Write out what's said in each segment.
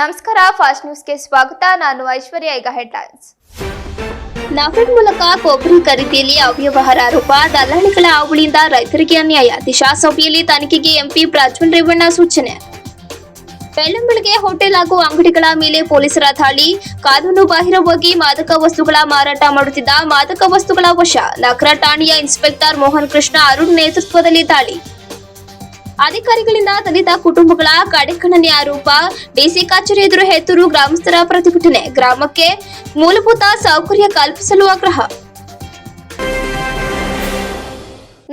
ನಮಸ್ಕಾರ, ಫಾಸ್ಟ್ ನ್ಯೂಸ್ಗೆ ಸ್ವಾಗತ. ನಾನು ಐಶ್ವರ್ಯ, ಈಗ ಹೆಡ್ಲೈನ್ಸ್. ನಾಫೆಡ್ ಮೂಲಕ ಕೊಬ್ಬರಿ ಖರೀದಿಯಲ್ಲಿ ಅವ್ಯವಹಾರ. ಆರೋಪ ದಲ್ಲಾಳಿಗಳ ಹಾವಳಿಯಿಂದ ರೈತರಿಗೆ ಅನ್ಯಾಯ. ದಿಶಾ ಸಭೆಯಲ್ಲಿ ತನಿಖೆಗೆ ಎಂಪಿ ಪ್ರಜ್ವಲ್ ರೇವಣ್ಣ ಸೂಚನೆ. ಬೆಳ್ಳಂಬೆಳಗ್ಗೆ ಹೋಟೆಲ್ ಹಾಗೂ ಅಂಗಡಿಗಳ ಮೇಲೆ ಪೊಲೀಸರ ದಾಳಿ. ಕಾನೂನು ಬಾಹಿರವಾಗಿ ಮಾದಕ ವಸ್ತುಗಳ ಮಾರಾಟ ಮಾಡುತ್ತಿದ್ದ ಮಾದಕ ವಸ್ತುಗಳ ವಶ. ನಗರ ಠಾಣೆಯ ಇನ್ಸ್ಪೆಕ್ಟರ್ ಮೋಹನ್ ಕೃಷ್ಣ ಅರುಣ್ ನೇತೃತ್ವದಲ್ಲಿ ದಾಳಿ. ಅಧಿಕಾರಿಗಳಿಂದ ದಲಿತ ಕುಟುಂಬಗಳ ಕಡೆಗಣನೆ ಆರೋಪ ಡಿಸಿ ಕಚೇರಿ ಎದುರು ಹೆತ್ತೂರು ಗ್ರಾಮಸ್ಥರ ಪ್ರತಿಭಟನೆ. ಗ್ರಾಮಕ್ಕೆ ಮೂಲಭೂತ ಸೌಕರ್ಯ ಕಲ್ಪಿಸಲು ಆಗ್ರಹ.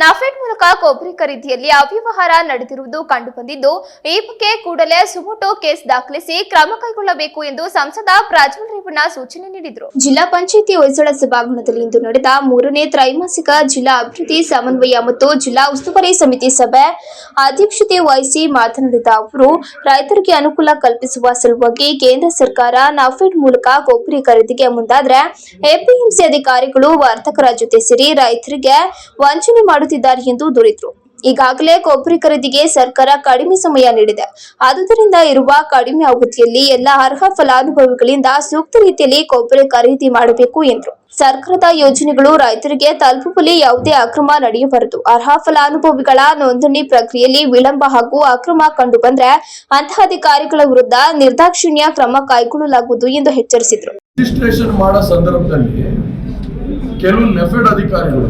ನಾಫೆಡ್ ಮೂಲಕ ಕೊಬ್ಬರಿ ಖರೀದಿಯಲ್ಲಿ ಅವ್ಯವಹಾರ ನಡೆದಿರುವುದು ಕಂಡುಬಂದಿದ್ದು, ಈ ಬಗ್ಗೆ ಕೂಡಲೇ ಸುಮೋಟೋ ಕೇಸ್ ದಾಖಲಿಸಿ ಕ್ರಮ ಕೈಗೊಳ್ಳಬೇಕು ಎಂದು ಸಂಸದ ಪ್ರಜ್ವಲ್ ರೇವಣ್ಣ ಸೂಚನೆ ನೀಡಿದರು. ಜಿಲ್ಲಾ ಪಂಚಾಯಿತಿ ಹೊಯ್ಸಳ ಸಭಾಂಗಣದಲ್ಲಿ ಇಂದು ನಡೆದ ಮೂರನೇ ತ್ರೈಮಾಸಿಕ ಜಿಲ್ಲಾ ಅಭಿವೃದ್ಧಿ ಸಮನ್ವಯ ಮತ್ತು ಜಿಲ್ಲಾ ಉಸ್ತುವಾರಿ ಸಮಿತಿ ಸಭೆ ಅಧ್ಯಕ್ಷತೆ ವಹಿಸಿ ಮಾತನಾಡಿದ ಅವರು, ರೈತರಿಗೆ ಅನುಕೂಲ ಕಲ್ಪಿಸುವ ಸಲುವಾಗಿ ಕೇಂದ್ರ ಸರ್ಕಾರ ನಾಫೆಡ್ ಮೂಲಕ ಕೊಬ್ಬರಿ ಖರೀದಿಗೆ ಮುಂದಾದ್ರೆ, ಎಪಿಎಂಸಿ ಅಧಿಕಾರಿಗಳು ವರ್ತಕರ ಜೊತೆ ಸೇರಿ ರೈತರಿಗೆ ವಂಚನೆ ಮಾಡುತ್ತಿದ್ದಾರೆ ಎಂದು ದೂರಿದ್ರು. ಈಗಾಗಲೇ ಕೊಬ್ಬರಿ ಖರೀದಿಗೆ ಸರ್ಕಾರ ಕಡಿಮೆ ಸಮಯ ನೀಡಿದೆ. ಆದುದರಿಂದ ಇರುವ ಕಡಿಮೆ ಅವಧಿಯಲ್ಲಿ ಎಲ್ಲ ಅರ್ಹ ಫಲಾನುಭವಿಗಳಿಂದ ಸೂಕ್ತ ರೀತಿಯಲ್ಲಿ ಕೊಬ್ಬರಿ ಖರೀದಿ ಮಾಡಬೇಕು ಎಂದರು. ಸರ್ಕಾರದ ಯೋಜನೆಗಳು ರೈತರಿಗೆ ತಲುಪುವಲ್ಲಿ ಯಾವುದೇ ಅಕ್ರಮ ನಡೆಯಬಾರದು. ಅರ್ಹ ಫಲಾನುಭವಿಗಳ ನೋಂದಣಿ ಪ್ರಕ್ರಿಯೆಯಲ್ಲಿ ವಿಳಂಬ ಹಾಗೂ ಅಕ್ರಮ ಕಂಡುಬಂದ್ರೆ ಅಂತಹ ಅಧಿಕಾರಿಗಳ ವಿರುದ್ಧ ನಿರ್ದಾಕ್ಷಿಣ್ಯ ಕ್ರಮ ಕೈಗೊಳ್ಳಲಾಗುವುದು ಎಂದು ಎಚ್ಚರಿಸಿದರು. ರಿಜಿಸ್ಟ್ರೇಷನ್ ಮಾಡೋ ಸಂದರ್ಭದಲ್ಲಿ ಕೆಲವು ಅಧಿಕಾರಿಗಳು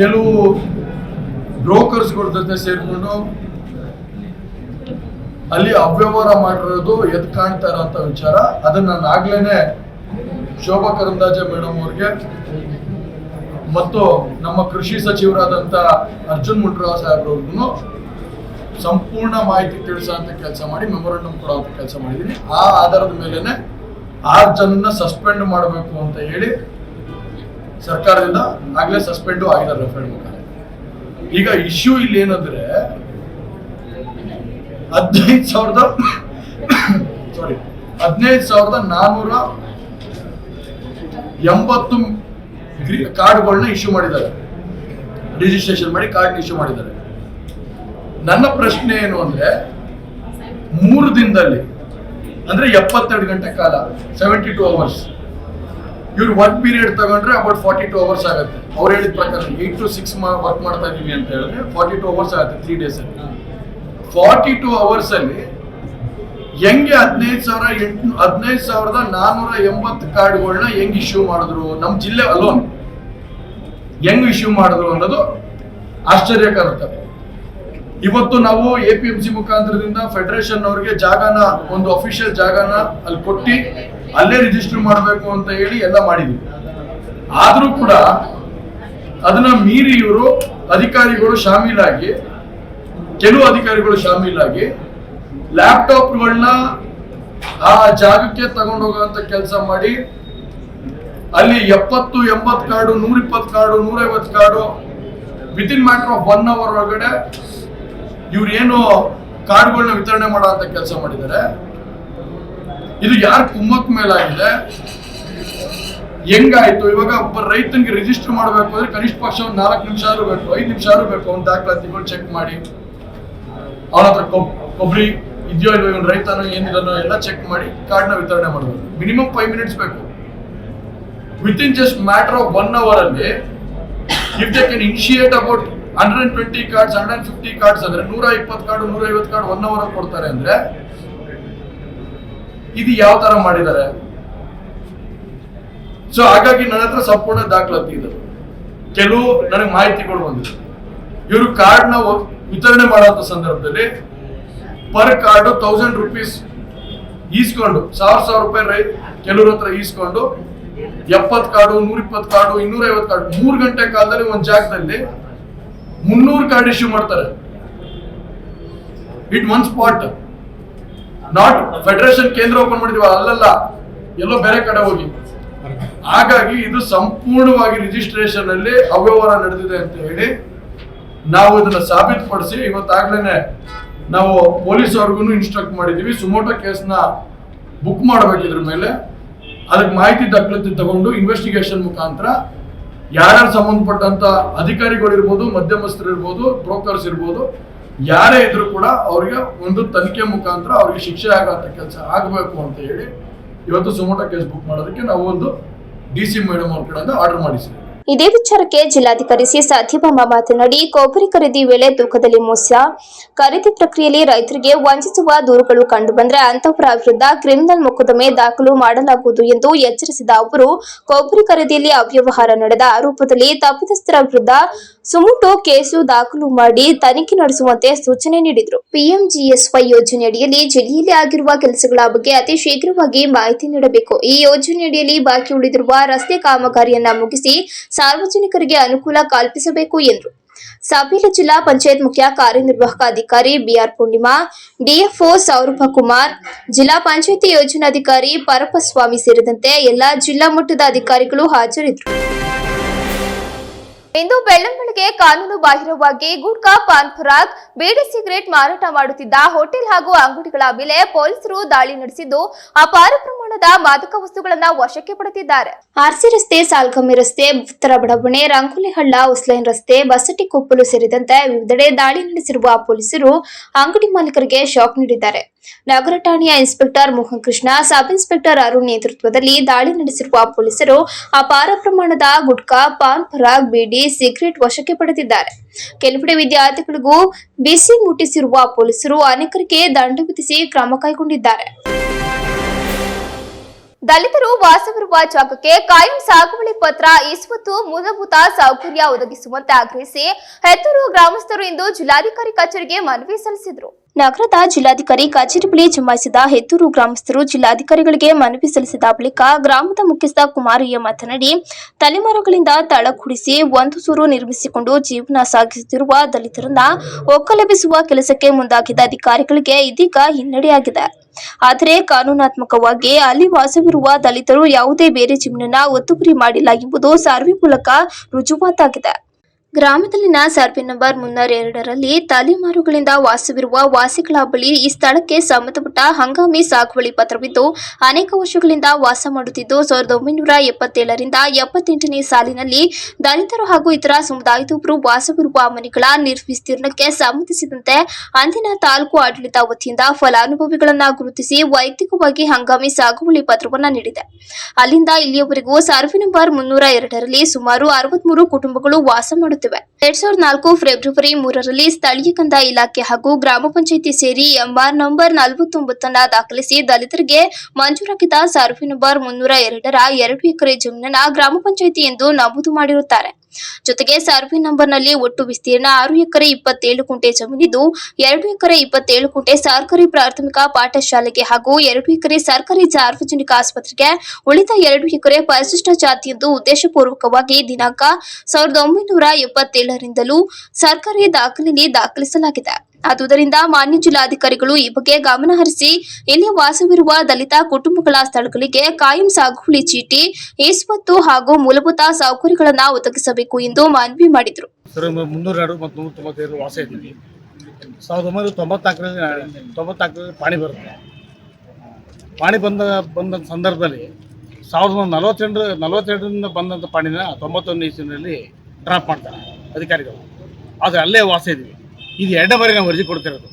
ಕೆಲವು ಬ್ರೋಕರ್ಸ್ಗಳ ಜೊತೆ ಸೇರಿಕೊಂಡು ಅಲ್ಲಿ ಅವ್ಯವಹಾರ ಮಾಡಿರೋದು ಎದ್ ಕಾಣ್ತಾ ಅಂತ ವಿಚಾರ. ಅದನ್ನ ನಾನು ಆಗ್ಲೇನೆ ಶೋಭಾ ಕರಂದಾಜೆ ಮೇಡಮ್ ಅವ್ರಿಗೆ ಮತ್ತು ನಮ್ಮ ಕೃಷಿ ಸಚಿವರಾದಂಥ ಅರ್ಜುನ್ ಮುಂಡ್ರಾವ್ ಸಾಹೇಬ್ರವ್ರಿಗೂ ಸಂಪೂರ್ಣ ಮಾಹಿತಿ ತಿಳಿಸೋಂಥ ಕೆಲಸ ಮಾಡಿ, ಮೆಮೊರಂಡಮ್ ಅಂತ ಕೆಲಸ ಮಾಡಿದ್ದೀನಿ ಆ ಆಧಾರದ ಮೇಲೆನೆ ಆರು ಜನನ ಸಸ್ಪೆಂಡ್ ಮಾಡಬೇಕು ಅಂತ ಹೇಳಿ ಸರ್ಕಾರದಿಂದ ಆಗಲೇ ಸಸ್ಪೆಂಡು ಆಗಿದ್ದಾರೆ ರೆಫರೆಂಡ್ ಮುಖಾಂತರ. ಈಗ ಇಶ್ಯೂ ಇಲ್ಲಿ ಏನಂದ್ರೆ, ಹದಿನೈದು ಸಾವಿರದ ಸಾರಿ ಹದಿನೈದು ಸಾವಿರದ ನಾನ್ನೂರ ಎಂಬತ್ತು ಕಾರ್ಡ್ಗಳನ್ನ ಇಶ್ಯೂ ಮಾಡಿದ್ದಾರೆ. ರಿಜಿಸ್ಟ್ರೇಷನ್ ಮಾಡಿ ಕಾರ್ಡ್ ಇಶ್ಯೂ ಮಾಡಿದ್ದಾರೆ. ನನ್ನ ಪ್ರಶ್ನೆ ಏನು ಅಂದ್ರೆ, ಮೂರು ದಿನದಲ್ಲಿ, ಅಂದ್ರೆ ಎಪ್ಪತ್ತೆರಡು ಗಂಟೆ ಕಾಲ ಸೆವೆಂಟಿ ಟೂ ಅವರ್ಸ್ ಇವ್ರು ಒನ್ ಪೀರಿಯಡ್ ತಗೊಂಡ್ರೆ ಅಬೌಟ್ ಫಾರ್ಟಿ ಟು ಅವರ್ಸ್ ಆಗುತ್ತೆ. ಅವ್ರು ಹೇಳಿದ ಪ್ರಕಾರ ಏಟ್ ಟು ಸಿಕ್ಸ್ ವರ್ಕ್ ಮಾಡ್ತಾ ಇದೀವಿ ಅಂತ ಹೇಳಿದ್ರೆ ಫಾರ್ಟಿ ಟೂ ಅವರ್ಸ್ ಆಗುತ್ತೆ ತ್ರೀ ಡೇಸ್ ಅಲ್ಲಿ. ಫಾರ್ಟಿ ಟು ಅವರ್ಸ್ ಅಲ್ಲಿ ಹೆಂಗೆ ಹದಿನೈದು ಸಾವಿರ ಎಂಟು ಹದಿನೈದು ಸಾವಿರದ ನಾನ್ನೂರ ಎಂಬತ್ತು ಕಾರ್ಡ್ಗಳನ್ನ ಹೆಂಗ್ ಇಶ್ಯೂ ಮಾಡಿದ್ರು? ನಮ್ಮ ಜಿಲ್ಲೆ ಅಲೋನ್ ಹೆಂಗ್ ಇಶ್ಯೂ ಮಾಡಿದ್ರು ಅನ್ನೋದು ಆಶ್ಚರ್ಯಕರ ಇವತ್ತು ನಾವು ಎ ಪಿ ಎಂ ಸಿ ಮುಖಾಂತರದಿಂದ ಫೆಡರೇಷನ್ ಅವರಿಗೆ ಜಾಗನ, ಒಂದು ಅಫಿಷಿಯಲ್ ಜಾಗನ ಅಲ್ಲಿ ಕೊಟ್ಟು ಅಲ್ಲೇ ರಿಜಿಸ್ಟರ್ ಮಾಡಬೇಕು ಅಂತ ಹೇಳಿ ಎಲ್ಲ ಮಾಡಿದ್ವಿ. ಆದರೂ ಕೂಡ ಅದನ್ನ ಮೀರಿ ಇವರು ಅಧಿಕಾರಿಗಳು ಶಾಮೀಲಾಗಿ, ಕೆಲವು ಅಧಿಕಾರಿಗಳು ಶಾಮೀಲಾಗಿ ಲ್ಯಾಪ್ಟಾಪ್ಗಳನ್ನ ಆ ಜಾಗಕ್ಕೆ ತಗೊಂಡೋಗುವಂತ ಕೆಲಸ ಮಾಡಿ, ಅಲ್ಲಿ ಎಪ್ಪತ್ತು, ಎಂಬತ್ತು ಕಾರ್ಡು ನೂರ ಇಪ್ಪತ್ತು ಕಾರ್ಡು, ನೂರೈವತ್ತು card within matter of one hour ಒಳಗಡೆ ಇವ್ರು ಏನು ಕಾರ್ಡ್ಗಳನ್ನ ವಿತರಣೆ ಅಂತ ಕೆಲಸ ಮಾಡಿದ್ದಾರೆ. ಇದು ಯಾರ ಕುಮ್ಮಕ್ ಮೇಲಾಗಿದೆ? ಹೆಂಗಾಯ್ತು? ಇವಾಗ ಒಬ್ಬ ರೈತನಿಗೆ ರಿಜಿಸ್ಟರ್ ಮಾಡಬೇಕು ಅಂದ್ರೆ ಕನಿಷ್ಠ ಪಕ್ಷ ಒಂದು ನಾಲ್ಕು ನಿಮಿಷ ಆದ್ರೂ ಬೇಕು, ಐದು ನಿಮಿಷ ಆದ್ರೂ ಬೇಕು, ಅವ್ನ ದಾಖಲಾತಿಗಳು ಚೆಕ್ ಮಾಡಿ. ಅವನ ಹತ್ರ ಕೊಬ್- ಕೊಬ್ಬರಿ ಇದೆಯೋ ಇಲ್ವೋ, ಇವನ್ ರೈತನೋ ಏನಿದನೋ ಎಲ್ಲ ಚೆಕ್ ಮಾಡಿ ಕಾರ್ಡ್ನ ವಿತರಣೆ ಮಾಡಬೇಕು. ಮಿನಿಮಮ್ ಫೈವ್ ಮಿನಿಟ್ಸ್ ಬೇಕು. Within just matter of one hour ಅಲ್ಲಿ if they can initiate about hundred and twenty cards hundred and fifty cards ಅಂದ್ರೆ ನೂರ ಇಪ್ಪತ್ತು ಕಾರ್ಡ್ ನೂರ ಐವತ್ತು ಕಾರ್ಡ್ ಒನ್ ಅವರ್ ಕೊಡ್ತಾರೆ ಅಂದ್ರೆ ಇದು ಯಾವ ತರ ಮಾಡಿದ್ದಾರೆ? ಸೊ ಹಾಗಾಗಿ ನನ್ನ ಹತ್ರ ಸಂಪೂರ್ಣ ದಾಖಲಾತಿ ಇದೆ. ಕೆಲವು ನನಗೆ ಮಾಹಿತಿಗಳು ಬಂದಿದೆ. ಇವರು ಕಾರ್ಡ್ನ ವಿತರಣೆ ಮಾಡುವಂತ ಸಂದರ್ಭದಲ್ಲಿ ಪರ್ ಕಾರ್ಡ್ ತೌಸಂಡ್ ರುಪೀಸ್ ಈಸ್ಕೊಂಡು, ಸಾವಿರ ಸಾವಿರ ರೂಪಾಯಿ ಕೆಲವ್ರ ಹತ್ರ ಈಸ್ಕೊಂಡು ಎಪ್ಪತ್ ಕಾರ್ಡು ನೂರ ಇಪ್ಪತ್ತು ಕಾರ್ಡು ಇನ್ನೂರ ಐವತ್ತು ಕಾರ್ಡು ಮೂರು ಗಂಟೆ ಕಾಲದಲ್ಲಿ ಒಂದು ಜಾಗದಲ್ಲಿ ಮುನ್ನೂರು ಕಾರ್ಡ್ ಇಶ್ಯೂ ಮಾಡ್ತಾರೆ. It one spot not federation ಕೇಂದ್ರ ಓಪನ್ ಮಾಡಿದೀವ, ಅಲ್ಲಲ್ಲ, ಎಲ್ಲೋ ಬೇರೆ ಕಡೆ ಹೋಗಿ. ಹಾಗಾಗಿ ಇದು ಸಂಪೂರ್ಣವಾಗಿ ರಿಜಿಸ್ಟ್ರೇಷನ್ ಅಲ್ಲಿ ಅವ್ಯವಹಾರ ನಡೆದಿದೆ ಅಂತ ಹೇಳಿ ನಾವು ಇದನ್ನ ಸಾಬೀತುಪಡಿಸಿ ಇವತ್ತಾಗ್ಲೇನೆ ನಾವು ಪೊಲೀಸ್ ಅವ್ರಿಗೂ ಇನ್ಸ್ಟ್ರಕ್ಟ್ ಮಾಡಿದೀವಿ. ಸುಮೋಟೋ ಕೇಸ್ನ ಬುಕ್ ಮಾಡಬೇಕಿದ್ರ ಮೇಲೆ. ಅದಕ್ಕೆ ಮಾಹಿತಿ ದಾಖಲಾತಿ ತಗೊಂಡು ಇನ್ವೆಸ್ಟಿಗೇಷನ್ ಮುಖಾಂತರ ಯಾರ್ಯಾರು ಸಂಬಂಧಪಟ್ಟಂತ ಅಧಿಕಾರಿಗಳು ಇರ್ಬೋದು ಮಧ್ಯಮಸ್ಥರು ಇರ್ಬೋದು ಬ್ರೋಕರ್ಸ್ ಇರ್ಬೋದು ಯಾರೇ ಇದ್ರು ಕೂಡ ಅವ್ರಿಗೆ ಒಂದು ತನಿಖೆ ಮುಖಾಂತರ ಅವ್ರಿಗೆ ಶಿಕ್ಷೆ ಆಗೋಂಥ ಕೆಲಸ ಆಗಬೇಕು ಅಂತ ಹೇಳಿ ಇವತ್ತು ಸುಮೋಟೋ ಕೇಸ್ ಬುಕ್ ಮಾಡೋದಕ್ಕೆ ನಾವು ಒಂದು ಡಿ ಸಿ ಮೇಡಮ್ ಅವ್ರ ಕಡೆಯಿಂದ ಆರ್ಡರ್ ಮಾಡಿಸಿದ್ವಿ. ಇದೇ ವಿಚಾರಕ್ಕೆ ಜಿಲ್ಲಾಧಿಕಾರಿ ಸಿ ಸತ್ಯಭಾಮ ಮಾತನಾಡಿ, ಕೊಬ್ಬರಿ ಖರೀದಿ ವೇಳೆ ತೂಕದಲ್ಲಿ ಮೋಸ. ಖರೀದಿ ಪ್ರಕ್ರಿಯೆಯಲ್ಲಿ ರೈತರಿಗೆ ವಂಚಿಸುವ ದೂರುಗಳು ಕಂಡುಬಂದರೆ ಅಂತವರ ವಿರುದ್ಧ ಕ್ರಿಮಿನಲ್ ಮೊಕದ್ದಮೆ ದಾಖಲು ಮಾಡಲಾಗುವುದು ಎಂದು ಎಚ್ಚರಿಸಿದ ಅವರು, ಕೊಬ್ಬರಿ ಖರೀದಿಯಲ್ಲಿ ಅವ್ಯವಹಾರ ನಡೆದ ಆರೋಪದಲ್ಲಿ ತಪ್ಪಿತಸ್ಥರ ವಿರುದ್ಧ ಸುಮುಟೋ ಕೇಸು ದಾಖಲು ಮಾಡಿ ತನಿಖೆ ನಡೆಸುವಂತೆ ಸೂಚನೆ ನೀಡಿದರು. ಪಿಎಂಜಿಎಸ್ವೈ ಯೋಜನೆಯಡಿಯಲ್ಲಿ ಜಿಲ್ಲೆಯಲ್ಲಿ ಆಗಿರುವ ಕೆಲಸಗಳ ಬಗ್ಗೆ ಅತಿ ಶೀಘ್ರವಾಗಿ ಮಾಹಿತಿ ನೀಡಬೇಕು. ಈ ಯೋಜನೆಯಡಿಯಲ್ಲಿ ಬಾಕಿ ಉಳಿದಿರುವ ರಸ್ತೆ ಕಾಮಗಾರಿಯನ್ನ ಮುಗಿಸಿ ಸಾರ್ವಜನಿಕರಿಗೆ ಅನುಕೂಲ ಕಲ್ಪಿಸಬೇಕು ಎಂದರು. ಸಭೆಯಲ್ಲಿ ಜಿಲ್ಲಾ ಪಂಚಾಯತ್ ಮುಖ್ಯ ಕಾರ್ಯನಿರ್ವಾಹಕ ಅಧಿಕಾರಿ ಬಿಆರ್ ಪೂರ್ಣಿಮಾ ಡಿಎಫ್ಒ ಸೌರಭ ಕುಮಾರ್, ಜಿಲ್ಲಾ ಪಂಚಾಯತಿ ಯೋಜನಾಧಿಕಾರಿ ಪರಪಸ್ವಾಮಿ ಸೇರಿದಂತೆ ಎಲ್ಲಾ ಜಿಲ್ಲಾ ಮಟ್ಟದ ಅಧಿಕಾರಿಗಳು ಹಾಜರಿದ್ದರು. ಇಂದು ಬೆಳ್ಳಂಬೆಳಗ್ಗೆ ಕಾನೂನು ಬಾಹಿರವಾಗಿ ಗುಟ್ಕಾ ಪಾನ್ ಪರಾಗ್ ಬೀಡಿ ಸಿಗರೇಟ್ ಮಾರಾಟ ಮಾಡುತ್ತಿದ್ದ ಹೋಟೆಲ್ ಹಾಗೂ ಅಂಗಡಿಗಳ ಮೇಲೆ ಪೊಲೀಸರು ದಾಳಿ ನಡೆಸಿದ್ದು ಅಪಾರ ಪ್ರಮಾಣದ ಮಾದಕ ವಸ್ತುಗಳನ್ನ ವಶಕ್ಕೆ ಪಡೆದಿದ್ದಾರೆ. ಆರ್ಸಿ ರಸ್ತೆ, ಸಾಲ್ಕಮ್ಮಿ ರಸ್ತೆ, ಉತ್ತರ ಬಡಾವಣೆ ರಂಕುಲಿಹಳ್ಳ ಉಸ್ಲೈನ್ ರಸ್ತೆ ಬಸಟಿ ಕೊಪ್ಪಲು ಸೇರಿದಂತೆ ವಿವಿಧೆಡೆ ದಾಳಿ ನಡೆಸಿರುವ ಪೊಲೀಸರು ಅಂಗಡಿ ಮಾಲೀಕರಿಗೆ ಶಾಕ್ ನೀಡಿದ್ದಾರೆ. ನಗರ ಠಾಣೆಯ inspector Mohan Krishna sub inspector Arun ನೇತೃತ್ವದಲ್ಲಿ ದಾಳಿ ನಡೆಸಿರುವ ಪೊಲೀಸರು ಅಪಾರ ಪ್ರಮಾಣದ ಗುಟ್ಕಾ, ಪಾನ್, ಪರಾಗ್, ಬೀಡಿ, ಸಿಗರೆಟ್ ವಶಕ್ಕೆ ಪಡೆದಿದ್ದಾರೆ. ಕೆಲವೆಡೆ ವಿದ್ಯಾರ್ಥಿಗಳಿಗೂ ಬಿಸಿ ಮುಟ್ಟಿಸಿರುವ ಪೊಲೀಸರು ಅನೇಕರಿಗೆ ದಂಡ ವಿಧಿಸಿ ಕ್ರಮ ಕೈಗೊಂಡಿದ್ದಾರೆ. ದಲಿತರು ವಾಸವಿರುವ ಜಾಗಕ್ಕೆ ಕಾಯಂ ಸಾಗುವಳಿ ಪತ್ರ ಇಸ್ವತ್ತು ಮೂಲಭೂತ ಸೌಕರ್ಯ ಒದಗಿಸುವಂತೆ ಆಗ್ರಹಿಸಿ ಹೆತ್ತೂರು ಗ್ರಾಮಸ್ಥರು ಇಂದು ಜಿಲ್ಲಾಧಿಕಾರಿ ಕಚೇರಿಗೆ ಮನವಿ ಸಲ್ಲಿಸಿದರು. ನಗರದ ಜಿಲ್ಲಾಧಿಕಾರಿ ಕಚೇರಿ ಬಳಿ ಜಮಾಯಿಸಿದ ಹೆತ್ತೂರು ಗ್ರಾಮಸ್ಥರು ಜಿಲ್ಲಾಧಿಕಾರಿಗಳಿಗೆ ಮನವಿ ಸಲ್ಲಿಸಿದ ಬಳಿಕ ಗ್ರಾಮದ ಮುಖ್ಯಸ್ಥ ಕುಮಾರಯ್ಯ ಮಾತನಾಡಿ, ತಲೆಮಾರುಗಳಿಂದ ತಳಕುಡಿಸಿ ಒಂದು ಸೂರು ನಿರ್ಮಿಸಿಕೊಂಡು ಜೀವನ ಸಾಗಿಸುತ್ತಿರುವ ದಲಿತರನ್ನ ಒಕ್ಕಲೆಬ್ಬಿಸುವ ಕೆಲಸಕ್ಕೆ ಮುಂದಾಗಿದ್ದ ಅಧಿಕಾರಿಗಳಿಗೆ ಇದೀಗ ಹಿನ್ನಡೆಯಾಗಿದೆ. ಆದರೆ ಕಾನೂನಾತ್ಮಕವಾಗಿ ಅಲ್ಲಿ ವಾಸವಿರುವ ದಲಿತರು ಯಾವುದೇ ಬೇರೆ ಜಮೀನನ್ನ ಒತ್ತುವರಿ ಮಾಡಿಲ್ಲ ಎಂಬುದು ಸರ್ವೆ ಮೂಲಕ ರುಜುವಾತಾಗಿದೆ. ಗ್ರಾಮದಲ್ಲಿನ ಸರ್ವೆ ನಂಬರ್ ಮುನ್ನೂರ ಎರಡರಲ್ಲಿ ತಲೆಮಾರುಗಳಿಂದ ವಾಸವಿರುವ ವಾಸಿಗಳ ಬಳಿ ಈ ಸ್ಥಳಕ್ಕೆ ಸಂಬಂಧಪಟ್ಟ ಹಂಗಾಮಿ ಸಾಗುವಳಿ ಪತ್ರವಿದ್ದು, ಅನೇಕ ವರ್ಷಗಳಿಂದ ವಾಸ ಮಾಡುತ್ತಿದ್ದು, ಸಾವಿರದ ಒಂಬೈನೂರ ಎಪ್ಪತ್ತೇಳರಿಂದ ಎಪ್ಪತ್ತೆಂಟನೇ ಸಾಲಿನಲ್ಲಿ ದಲಿತರು ಹಾಗೂ ಇತರ ಸಮುದಾಯದವರು ವಾಸವಿರುವ ಮನೆಗಳ ನಿರ್ವಿಸ್ತೀರ್ಣಕ್ಕೆ ಸಂಬಂಧಿಸಿದಂತೆ ಅಂದಿನ ತಾಲೂಕು ಆಡಳಿತ ವತಿಯಿಂದ ಫಲಾನುಭವಿಗಳನ್ನ ಗುರುತಿಸಿ ವೈಯಕ್ತಿಕವಾಗಿ ಹಂಗಾಮಿ ಸಾಗುವಳಿ ಪತ್ರವನ್ನು ನೀಡಿದೆ. ಅಲ್ಲಿಂದ ಇಲ್ಲಿಯವರೆಗೂ ಸರ್ವೆ ನಂಬರ್ ಮುನ್ನೂರ ಎರಡರಲ್ಲಿ ಸುಮಾರು ಅರವತ್ಮೂರು ಕುಟುಂಬಗಳು ವಾಸ ಮಾಡುತ್ತಿವೆ. ಎರಡ್ ಸಾವಿರದ ನಾಲ್ಕು ಫೆಬ್ರವರಿ ಮೂರರಲ್ಲಿ ಸ್ಥಳೀಯ ಕಂದಾಯ ಇಲಾಖೆ ಹಾಗೂ ಗ್ರಾಮ ಪಂಚಾಯಿತಿ ಸೇರಿ ಎಂಆರ್ ನಂಬರ್ ನಲವತ್ತೊಂಬತ್ತನ್ನ ದಾಖಲಿಸಿ ದಲಿತರಿಗೆ ಮಂಜೂರಾಗಿದ್ದ ಸರ್ವೆ ನಂಬರ್ ಮುನ್ನೂರ ಎರಡರ ಎರಡು ಎಕರೆ ಜಮೀನನ್ನ ಗ್ರಾಮ ಪಂಚಾಯಿತಿ ಎಂದು ನಮೂದು ಮಾಡಿರುತ್ತಾರೆ. ಜೊತೆಗೆ ಸರ್ವೆ ನಂಬರ್ನಲ್ಲಿ ಒಟ್ಟು ವಿಸ್ತೀರ್ಣ ಆರು ಎಕರೆ ಇಪ್ಪತ್ತೇಳು ಕುಂಟೆ ಜಮೀನಿದ್ದು, ಎರಡು ಎಕರೆ ಇಪ್ಪತ್ತೇಳು ಕುಂಟೆ ಸರ್ಕಾರಿ ಪ್ರಾಥಮಿಕ ಪಾಠಶಾಲೆಗೆ ಹಾಗೂ ಎರಡು ಎಕರೆ ಸರ್ಕಾರಿ ಸಾರ್ವಜನಿಕ ಆಸ್ಪತ್ರೆಗೆ ಉಳಿದ ಎರಡು ಎಕರೆ ಪರಿಶಿಷ್ಟ ಜಾತಿ ಎಂದು ಉದ್ದೇಶಪೂರ್ವಕವಾಗಿ ದಿನಾಂಕ ಸಾವಿರದ ಒಂಬೈನೂರ ಎಪ್ಪತ್ತೇಳರಿಂದಲೂ ಸರ್ಕಾರಿ ದಾಖಲೆಯಲ್ಲಿ ದಾಖಲಿಸಲಾಗಿದೆ. ಆದುದರಿಂದ ಮಾನ್ಯ ಜಿಲ್ಲಾಧಿಕಾರಿಗಳು ಈ ಬಗ್ಗೆ ಗಮನ ಹರಿಸಿ, ಇಲ್ಲಿ ವಾಸವಿರುವ ದಲಿತ ಕುಟುಂಬಗಳ ಸ್ಥಳಗಳಿಗೆ ಕಾಯಂ ಸಾಗುವಳಿ ಚೀಟಿ ಇಸ್ವತ್ತು ಹಾಗೂ ಮೂಲಭೂತ ಸೌಕರ್ಯಗಳನ್ನು ಒದಗಿಸಬೇಕು ಎಂದು ಮನವಿ ಮಾಡಿದರು. ಸಾವಿರದ ಒಂಬೈನೂರ ಪಾಣಿ ಬರುತ್ತೆ. ಪಾಣಿ ಬಂದ ಬಂದ ಸಂದರ್ಭದಲ್ಲಿ ಸಾವಿರದ ಒಂಬೈನೂರ ನಲವತ್ತೆರಡು ನಲವತ್ತೆರಡರಿಂದ ಬಂದಂಥ ಪಾಣಿನ ತೊಂಬತ್ತೊಂದು ಇಸ್ವಿನಲ್ಲಿ ಡ್ರಾಪ್ ಮಾಡ್ತಾರೆ ಅಧಿಕಾರಿಗಳು. ಆದರೆ ಅಲ್ಲೇ ವಾಸ ಇದ್ದೀವಿ. ಇದು ಎರಡನೇ ಬಾರಿ ನಾವು ಅರ್ಜಿ ಕೊಡ್ತಿರೋದು.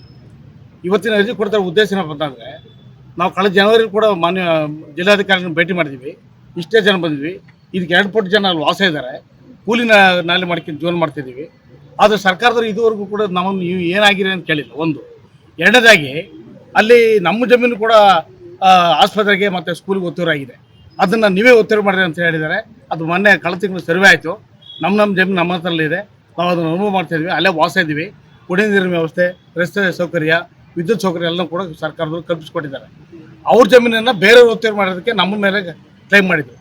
ಇವತ್ತಿನ ಅರ್ಜಿ ಕೊಡ್ತಾರೆ ಉದ್ದೇಶ ಏನಪ್ಪ ನಾವು ಕಳೆದ ಜನವರಿ ಕೂಡ ಮಾನ್ಯ ಜಿಲ್ಲಾಧಿಕಾರಿನ ಭೇಟಿ ಮಾಡಿದ್ವಿ. ಇಷ್ಟೇ ಜನ ಬಂದಿದ್ವಿ ಇದಕ್ಕೆ ಎರಡು ಪಟ್ಟು ಜನ ಅಲ್ಲಿ ವಾಸ ಇದ್ದಾರೆ. ಕೂಲಿನ ನಾಲಿ ಮಾಡ್ಕೊಂಡು ಜೀವನ ಮಾಡ್ತಿದ್ದೀವಿ. ಆದರೆ ಸರ್ಕಾರದವರು ಇದುವರೆಗೂ ಕೂಡ ನಮ್ಮನ್ನು ನೀವು ಏನಾಗಿರಿ ಅಂತ ಕೇಳಿಲ್ಲ. ಒಂದು. ಎರಡನೇದಾಗಿ, ಅಲ್ಲಿ ನಮ್ಮ ಜಮೀನು ಕೂಡ ಆಸ್ಪತ್ರೆಗೆ ಮತ್ತು ಸ್ಕೂಲ್ಗೆ ಒತ್ತುವರಾಗಿದೆ ಅದನ್ನು ನೀವೇ ಒತ್ತುವರಿ ಮಾಡಿರಿ ಅಂತ ಹೇಳಿದ್ದಾರೆ. ಅದು ಮೊನ್ನೆ ಕಳೆದ ತಿಂಗಳು ಸರ್ವೆ ಆಯಿತು. ನಮ್ಮ ನಮ್ಮ ಜಮೀನು ನಮ್ಮ ಹತ್ರಲ್ಲಿದೆ ನಾವು ಅದನ್ನು ಅನುಭವ ಮಾಡ್ತಾಯಿದ್ವಿ ಅಲ್ಲೇ ವಾಸ ಇದ್ದೀವಿ. ಕುಡಿಯ ನೀರಿನ ವ್ಯವಸ್ಥೆ, ರಸ್ತೆ ಸೌಕರ್ಯ, ವಿದ್ಯುತ್ ಸೌಕರ್ಯ ಎಲ್ಲ ಕೂಡ ಸರ್ಕಾರದವರು ಕಲ್ಪಿಸಿಕೊಟ್ಟಿದ್ದಾರೆ. ಅವ್ರ ಜಮೀನನ್ನು ಬೇರೆ ಒತ್ತೇರು ಮಾಡೋದಕ್ಕೆ ನಮ್ಮ ಮೇಲೆ ಕ್ಲೈಮ್ ಮಾಡಿದ್ರು.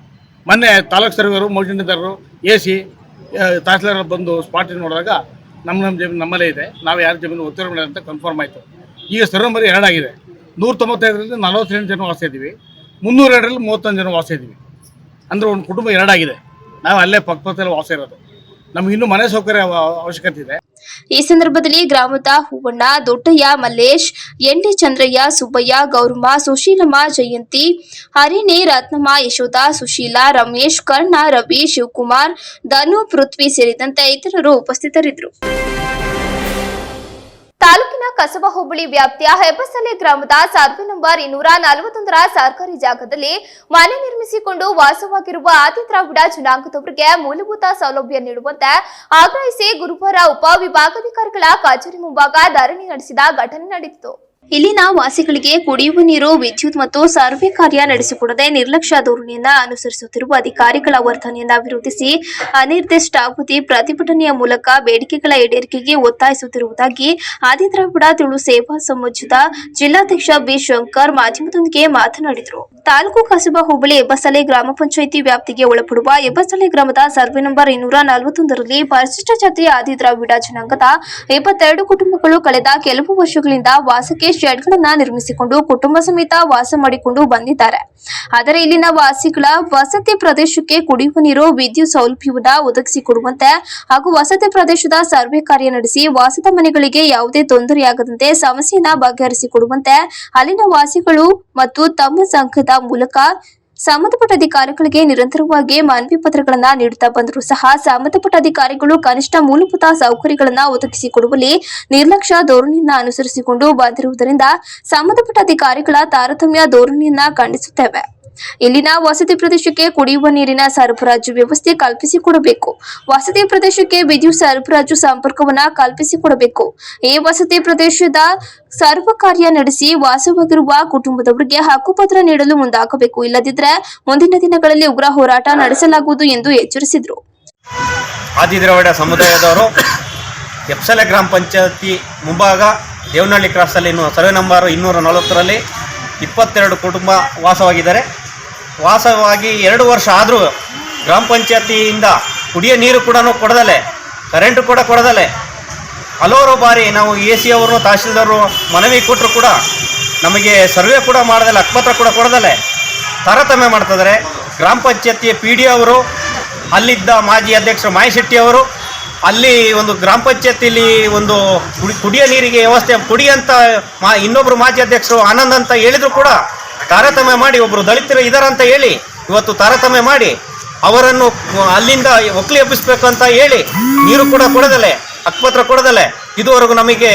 ಮೊನ್ನೆ ತಾಲೂಕು ಸರ್ವೇರು ಮೌಲ್ಯನಿದಾರರು ಎ ಸಿ ತಹಸೀಲ್ದಾರ್ ಬಂದು ಸ್ಪಾಟಿಗೆ ನೋಡಿದಾಗ ನಮ್ಮ ನಮ್ಮ ಜಮೀನು ನಮ್ಮಲ್ಲೇ ಇದೆ, ನಾವು ಯಾರು ಜಮೀನು ಒತ್ತೇರು ಮಾಡಿದ್ರೆ ಅಂತ ಕನ್ಫರ್ಮ್ ಆಯಿತು. ಈಗ ಸರ್ವೆ ಮರಿ ಎರಡಾಗಿದೆ ನೂರ ತೊಂಬತ್ತೈದರಲ್ಲಿ ನಲವತ್ತೆಂಟು ಜನ ವಾಸ ಇದ್ದೀವಿ ಮುನ್ನೂರ ಎರಡರಲ್ಲಿ ಮೂವತ್ತೊಂದು ಜನ ವಾಸ ಇದ್ದೀವಿ. ಅಂದರೆ ಒಂದು ಕುಟುಂಬ ಎರಡಾಗಿದೆ ನಾವು ಅಲ್ಲೇ ಪಕ್ಕಪಕ್ಕದಲ್ಲಿ ವಾಸ ಇರೋದು. ಮನೆ ಸೌಕರ್ಯ ಅವ- ಅವಶ್ಯಕತೆ ಇದೆ. ಈ ಸಂದರ್ಭದಲ್ಲಿ ಗ್ರಾಮದ ಹೂವಣ್ಣ, ದೊಡ್ಡಯ್ಯ, ಮಲ್ಲೇಶ್ ಎಂಡಿ ಚಂದ್ರಯ್ಯ, ಸುಬ್ಬಯ್ಯ, ಗೌರಮ್ಮ, ಸುಶೀಲಮ್ಮ, ಜಯಂತಿ, ಹರಿಣಿ, ರತ್ನಮ್ಮ, ಯಶೋಧ, ಸುಶೀಲಾ, ರಮೇಶ್, ಕರ್ಣ, ರವಿ, ಶಿವಕುಮಾರ್, ಧನು, ಪೃಥ್ವಿ ಸೇರಿದಂತೆ ಇತರರು ಉಪಸ್ಥಿತರಿದ್ದರು. ತಾಲೂಕಿನ ಕಸಬ ಹೋಬಳಿ ವ್ಯಾಪ್ತಿಯ ಹೆಬ್ಬಸಲೆ ಗ್ರಾಮದ ಸರ್ವೆ ನಂಬರ್ ಇನ್ನೂರ ನಲವತ್ತೊಂದರ ಸರ್ಕಾರಿ ಜಾಗದಲ್ಲಿ ಮನೆ ನಿರ್ಮಿಸಿಕೊಂಡು ವಾಸವಾಗಿರುವ ಆದಿದ್ರಾವಿಡ ಜನಾಂಗದವರಿಗೆ ಮೂಲಭೂತ ಸೌಲಭ್ಯ ನೀಡುವಂತೆ ಆಗ್ರಹಿಸಿ ಗುರುವಾರ ಉಪವಿಭಾಗಾಧಿಕಾರಿಗಳ ಕಚೇರಿ ಮುಂಭಾಗ ಧರಣಿ ನಡೆಸಿದ ಘಟನೆ ನಡೆದಿತು ಇಲ್ಲಿನ ವಾಸಿಗಳಿಗೆ ಕುಡಿಯುವ ನೀರು, ವಿದ್ಯುತ್ ಮತ್ತು ಸರ್ವೆ ಕಾರ್ಯ ನಡೆಸಿಕೊಡದೆ ನಿರ್ಲಕ್ಷ್ಯ ಧೋರಣೆಯನ್ನ ಅನುಸರಿಸುತ್ತಿರುವ ಅಧಿಕಾರಿಗಳ ವರ್ತನೆಯನ್ನ ವಿರೋಧಿಸಿ ಅನಿರ್ದಿಷ್ಟಾವಧಿ ಪ್ರತಿಭಟನೆಯ ಮೂಲಕ ಬೇಡಿಕೆಗಳ ಈಡೇರಿಕೆಗೆ ಒತ್ತಾಯಿಸುತ್ತಿರುವುದಾಗಿ ಆದಿದ್ರಾವಿಡ ತುಳು ಸೇವಾ ಸಮಾಜದ ಜಿಲ್ಲಾಧ್ಯಕ್ಷ ಬಿ ಶಂಕರ್ ಮಾಧ್ಯಮದೊಂದಿಗೆ ಮಾತನಾಡಿದರು. ತಾಲೂಕು ಕಸಬಾ ಹೋಬಳಿ ಎಬ್ಬಸಲೆ ಗ್ರಾಮ ಪಂಚಾಯಿತಿ ವ್ಯಾಪ್ತಿಗೆ ಒಳಪಡುವ ಎಬ್ಬಸಲೆ ಗ್ರಾಮದ ಸರ್ವೆ ನಂಬರ್ ಇನ್ನೂರ ನಲವತ್ತೊಂದರಲ್ಲಿ ಪರಿಶಿಷ್ಟ ಜಾತಿಯ ಆದಿದ್ರಾವಿಡ ಜನಾಂಗದ ಇಪ್ಪತ್ತೆರಡು ಕುಟುಂಬಗಳು ಕಳೆದ ಕೆಲವು ವರ್ಷಗಳಿಂದ ವಾಸಕ್ಕೆ ಶೆಡ್ಗಳನ್ನ ನಿರ್ಮಿಸಿಕೊಂಡು ಕುಟುಂಬ ಸಮೇತ ವಾಸ ಮಾಡಿಕೊಂಡು ಬಂದಿದ್ದಾರೆ. ಆದರೆ ಇಲ್ಲಿನ ವಾಸಿಗಳ ವಸತಿ ಪ್ರದೇಶಕ್ಕೆ ಕುಡಿಯುವ ನೀರು, ವಿದ್ಯುತ್ ಸೌಲಭ್ಯವನ್ನ ಒದಗಿಸಿಕೊಡುವಂತೆ ಹಾಗೂ ವಸತಿ ಪ್ರದೇಶದ ಸರ್ವೆ ಕಾರ್ಯ ನಡೆಸಿ ವಾಸದ ಮನೆಗಳಿಗೆ ಯಾವುದೇ ತೊಂದರೆಯಾಗದಂತೆ ಸಮಸ್ಯೆಯನ್ನ ಬಗೆಹರಿಸಿಕೊಡುವಂತೆ ಅಲ್ಲಿನ ವಾಸಿಗಳು ಮತ್ತು ತಮ್ಮ ಸಂಘದ ಮೂಲಕ ಸಂಬಂಧಪಟ್ಟ ಅಧಿಕಾರಿಗಳಿಗೆ ನಿರಂತರವಾಗಿ ಮನವಿ ಪತ್ರಗಳನ್ನು ನೀಡುತ್ತಾ ಬಂದರೂ ಸಹ ಸಂಬಂಧಪಟ್ಟ ಅಧಿಕಾರಿಗಳು ಕನಿಷ್ಠ ಮೂಲಭೂತ ಸೌಕರ್ಯಗಳನ್ನು ಒದಗಿಸಿಕೊಡುವಲ್ಲಿ ನಿರ್ಲಕ್ಷ್ಯ ಧೋರಣೆಯನ್ನ ಅನುಸರಿಸಿಕೊಂಡು ಬಂದಿರುವುದರಿಂದ ಸಂಬಂಧಪಟ್ಟ ಅಧಿಕಾರಿಗಳ ತಾರತಮ್ಯ ಧೋರಣೆಯನ್ನ ಖಂಡಿಸುತ್ತೇವೆ. ಇಲ್ಲಿನ ವಸತಿ ಪ್ರದೇಶಕ್ಕೆ ಕುಡಿಯುವ ನೀರಿನ ಸರಬರಾಜು ವ್ಯವಸ್ಥೆ ಕಲ್ಪಿಸಿಕೊಡಬೇಕು. ವಸತಿ ಪ್ರದೇಶಕ್ಕೆ ವಿದ್ಯುತ್ ಸರಬರಾಜು ಸಂಪರ್ಕವನ್ನ ಕಲ್ಪಿಸಿಕೊಡಬೇಕು. ಈ ವಸತಿ ಪ್ರದೇಶದ ಸರ್ವ ಕಾರ್ಯ ನಡೆಸಿ ವಾಸವಾಗಿರುವ ಕುಟುಂಬದವರಿಗೆ ಹಕ್ಕುಪತ್ರ ನೀಡಲು ಮುಂದಾಗಬೇಕು. ಇಲ್ಲದಿದ್ದರೆ ಮುಂದಿನ ದಿನಗಳಲ್ಲಿ ಉಗ್ರ ಹೋರಾಟ ನಡೆಸಲಾಗುವುದು ಎಂದು ಎಚ್ಚರಿಸಿದರು. ಸಮುದಾಯದವರು ಎಪ್ಸಲೆ ಗ್ರಾಮ ಪಂಚಾಯತಿ ಮುಂಭಾಗ ದೇವನಹಳ್ಳಿ ಕ್ರಾಸಲ್ಲಿ ಸರ್ವೆ ನಂಬರ್ ಇನ್ನೂರ ನಲವತ್ತರಲ್ಲಿ ಇಪ್ಪತ್ತೆರಡು ಕುಟುಂಬ ವಾಸವಾಗಿದ್ದಾರೆ. ವಾಸವಾಗಿ ಎರಡು ವರ್ಷ ಆದರೂ ಗ್ರಾಮ ಪಂಚಾಯತಿಯಿಂದ ಕುಡಿಯೋ ನೀರು ಕೂಡ ಕೊಡದಲೆ ಕರೆಂಟು ಕೂಡ ಕೊಡದಲೆ ಹಲವಾರು ಬಾರಿ ನಾವು ಎ ಸಿ ಅವರು ತಹಶೀಲ್ದಾರರು ಮನವಿ ಕೊಟ್ಟರು ಕೂಡ ನಮಗೆ ಸರ್ವೆ ಕೂಡ ಮಾಡದಲ್ಲ, ಅಕ್ಪತ್ರ ಕೂಡ ಕೊಡದಲೆ ತಾರತಮ್ಯ ಮಾಡ್ತಿದ್ದಾರೆ. ಗ್ರಾಮ ಪಂಚಾಯತಿಯ ಪಿ ಡಿ ಅವರು, ಅಲ್ಲಿದ್ದ ಮಾಜಿ ಅಧ್ಯಕ್ಷರು ಮಾಯಶೆಟ್ಟಿ ಅವರು ಅಲ್ಲಿ ಒಂದು ಗ್ರಾಮ ಪಂಚಾಯತಿಲಿ ಒಂದು ಕುಡಿ, ಕುಡಿಯೋ ನೀರಿಗೆ ವ್ಯವಸ್ಥೆ ಕುಡಿ ಅಂತ ಮಾ ಇನ್ನೊಬ್ಬರು ಮಾಜಿ ಅಧ್ಯಕ್ಷರು ಆನಂದ್ ಅಂತ ಹೇಳಿದ್ರು ಕೂಡ ತಾರತಮ್ಯ ಮಾಡಿ ಒಬ್ಬರು ದಲಿತರು ಇದಾರಂತ ಹೇಳಿ ಇವತ್ತು ತಾರತಮ್ಯ ಮಾಡಿ ಅವರನ್ನು ಅಲ್ಲಿಂದ ಒಕ್ಕಲಿ ಎಬ್ಬಿಸ್ಬೇಕು ಅಂತ ಹೇಳಿ ನೀರು ಕೂಡ ಕೊಡದಲೆ ಅಕ್ಪತ್ರ ಕೊಡದಲೆ. ಇದುವರೆಗೂ ನಮಗೆ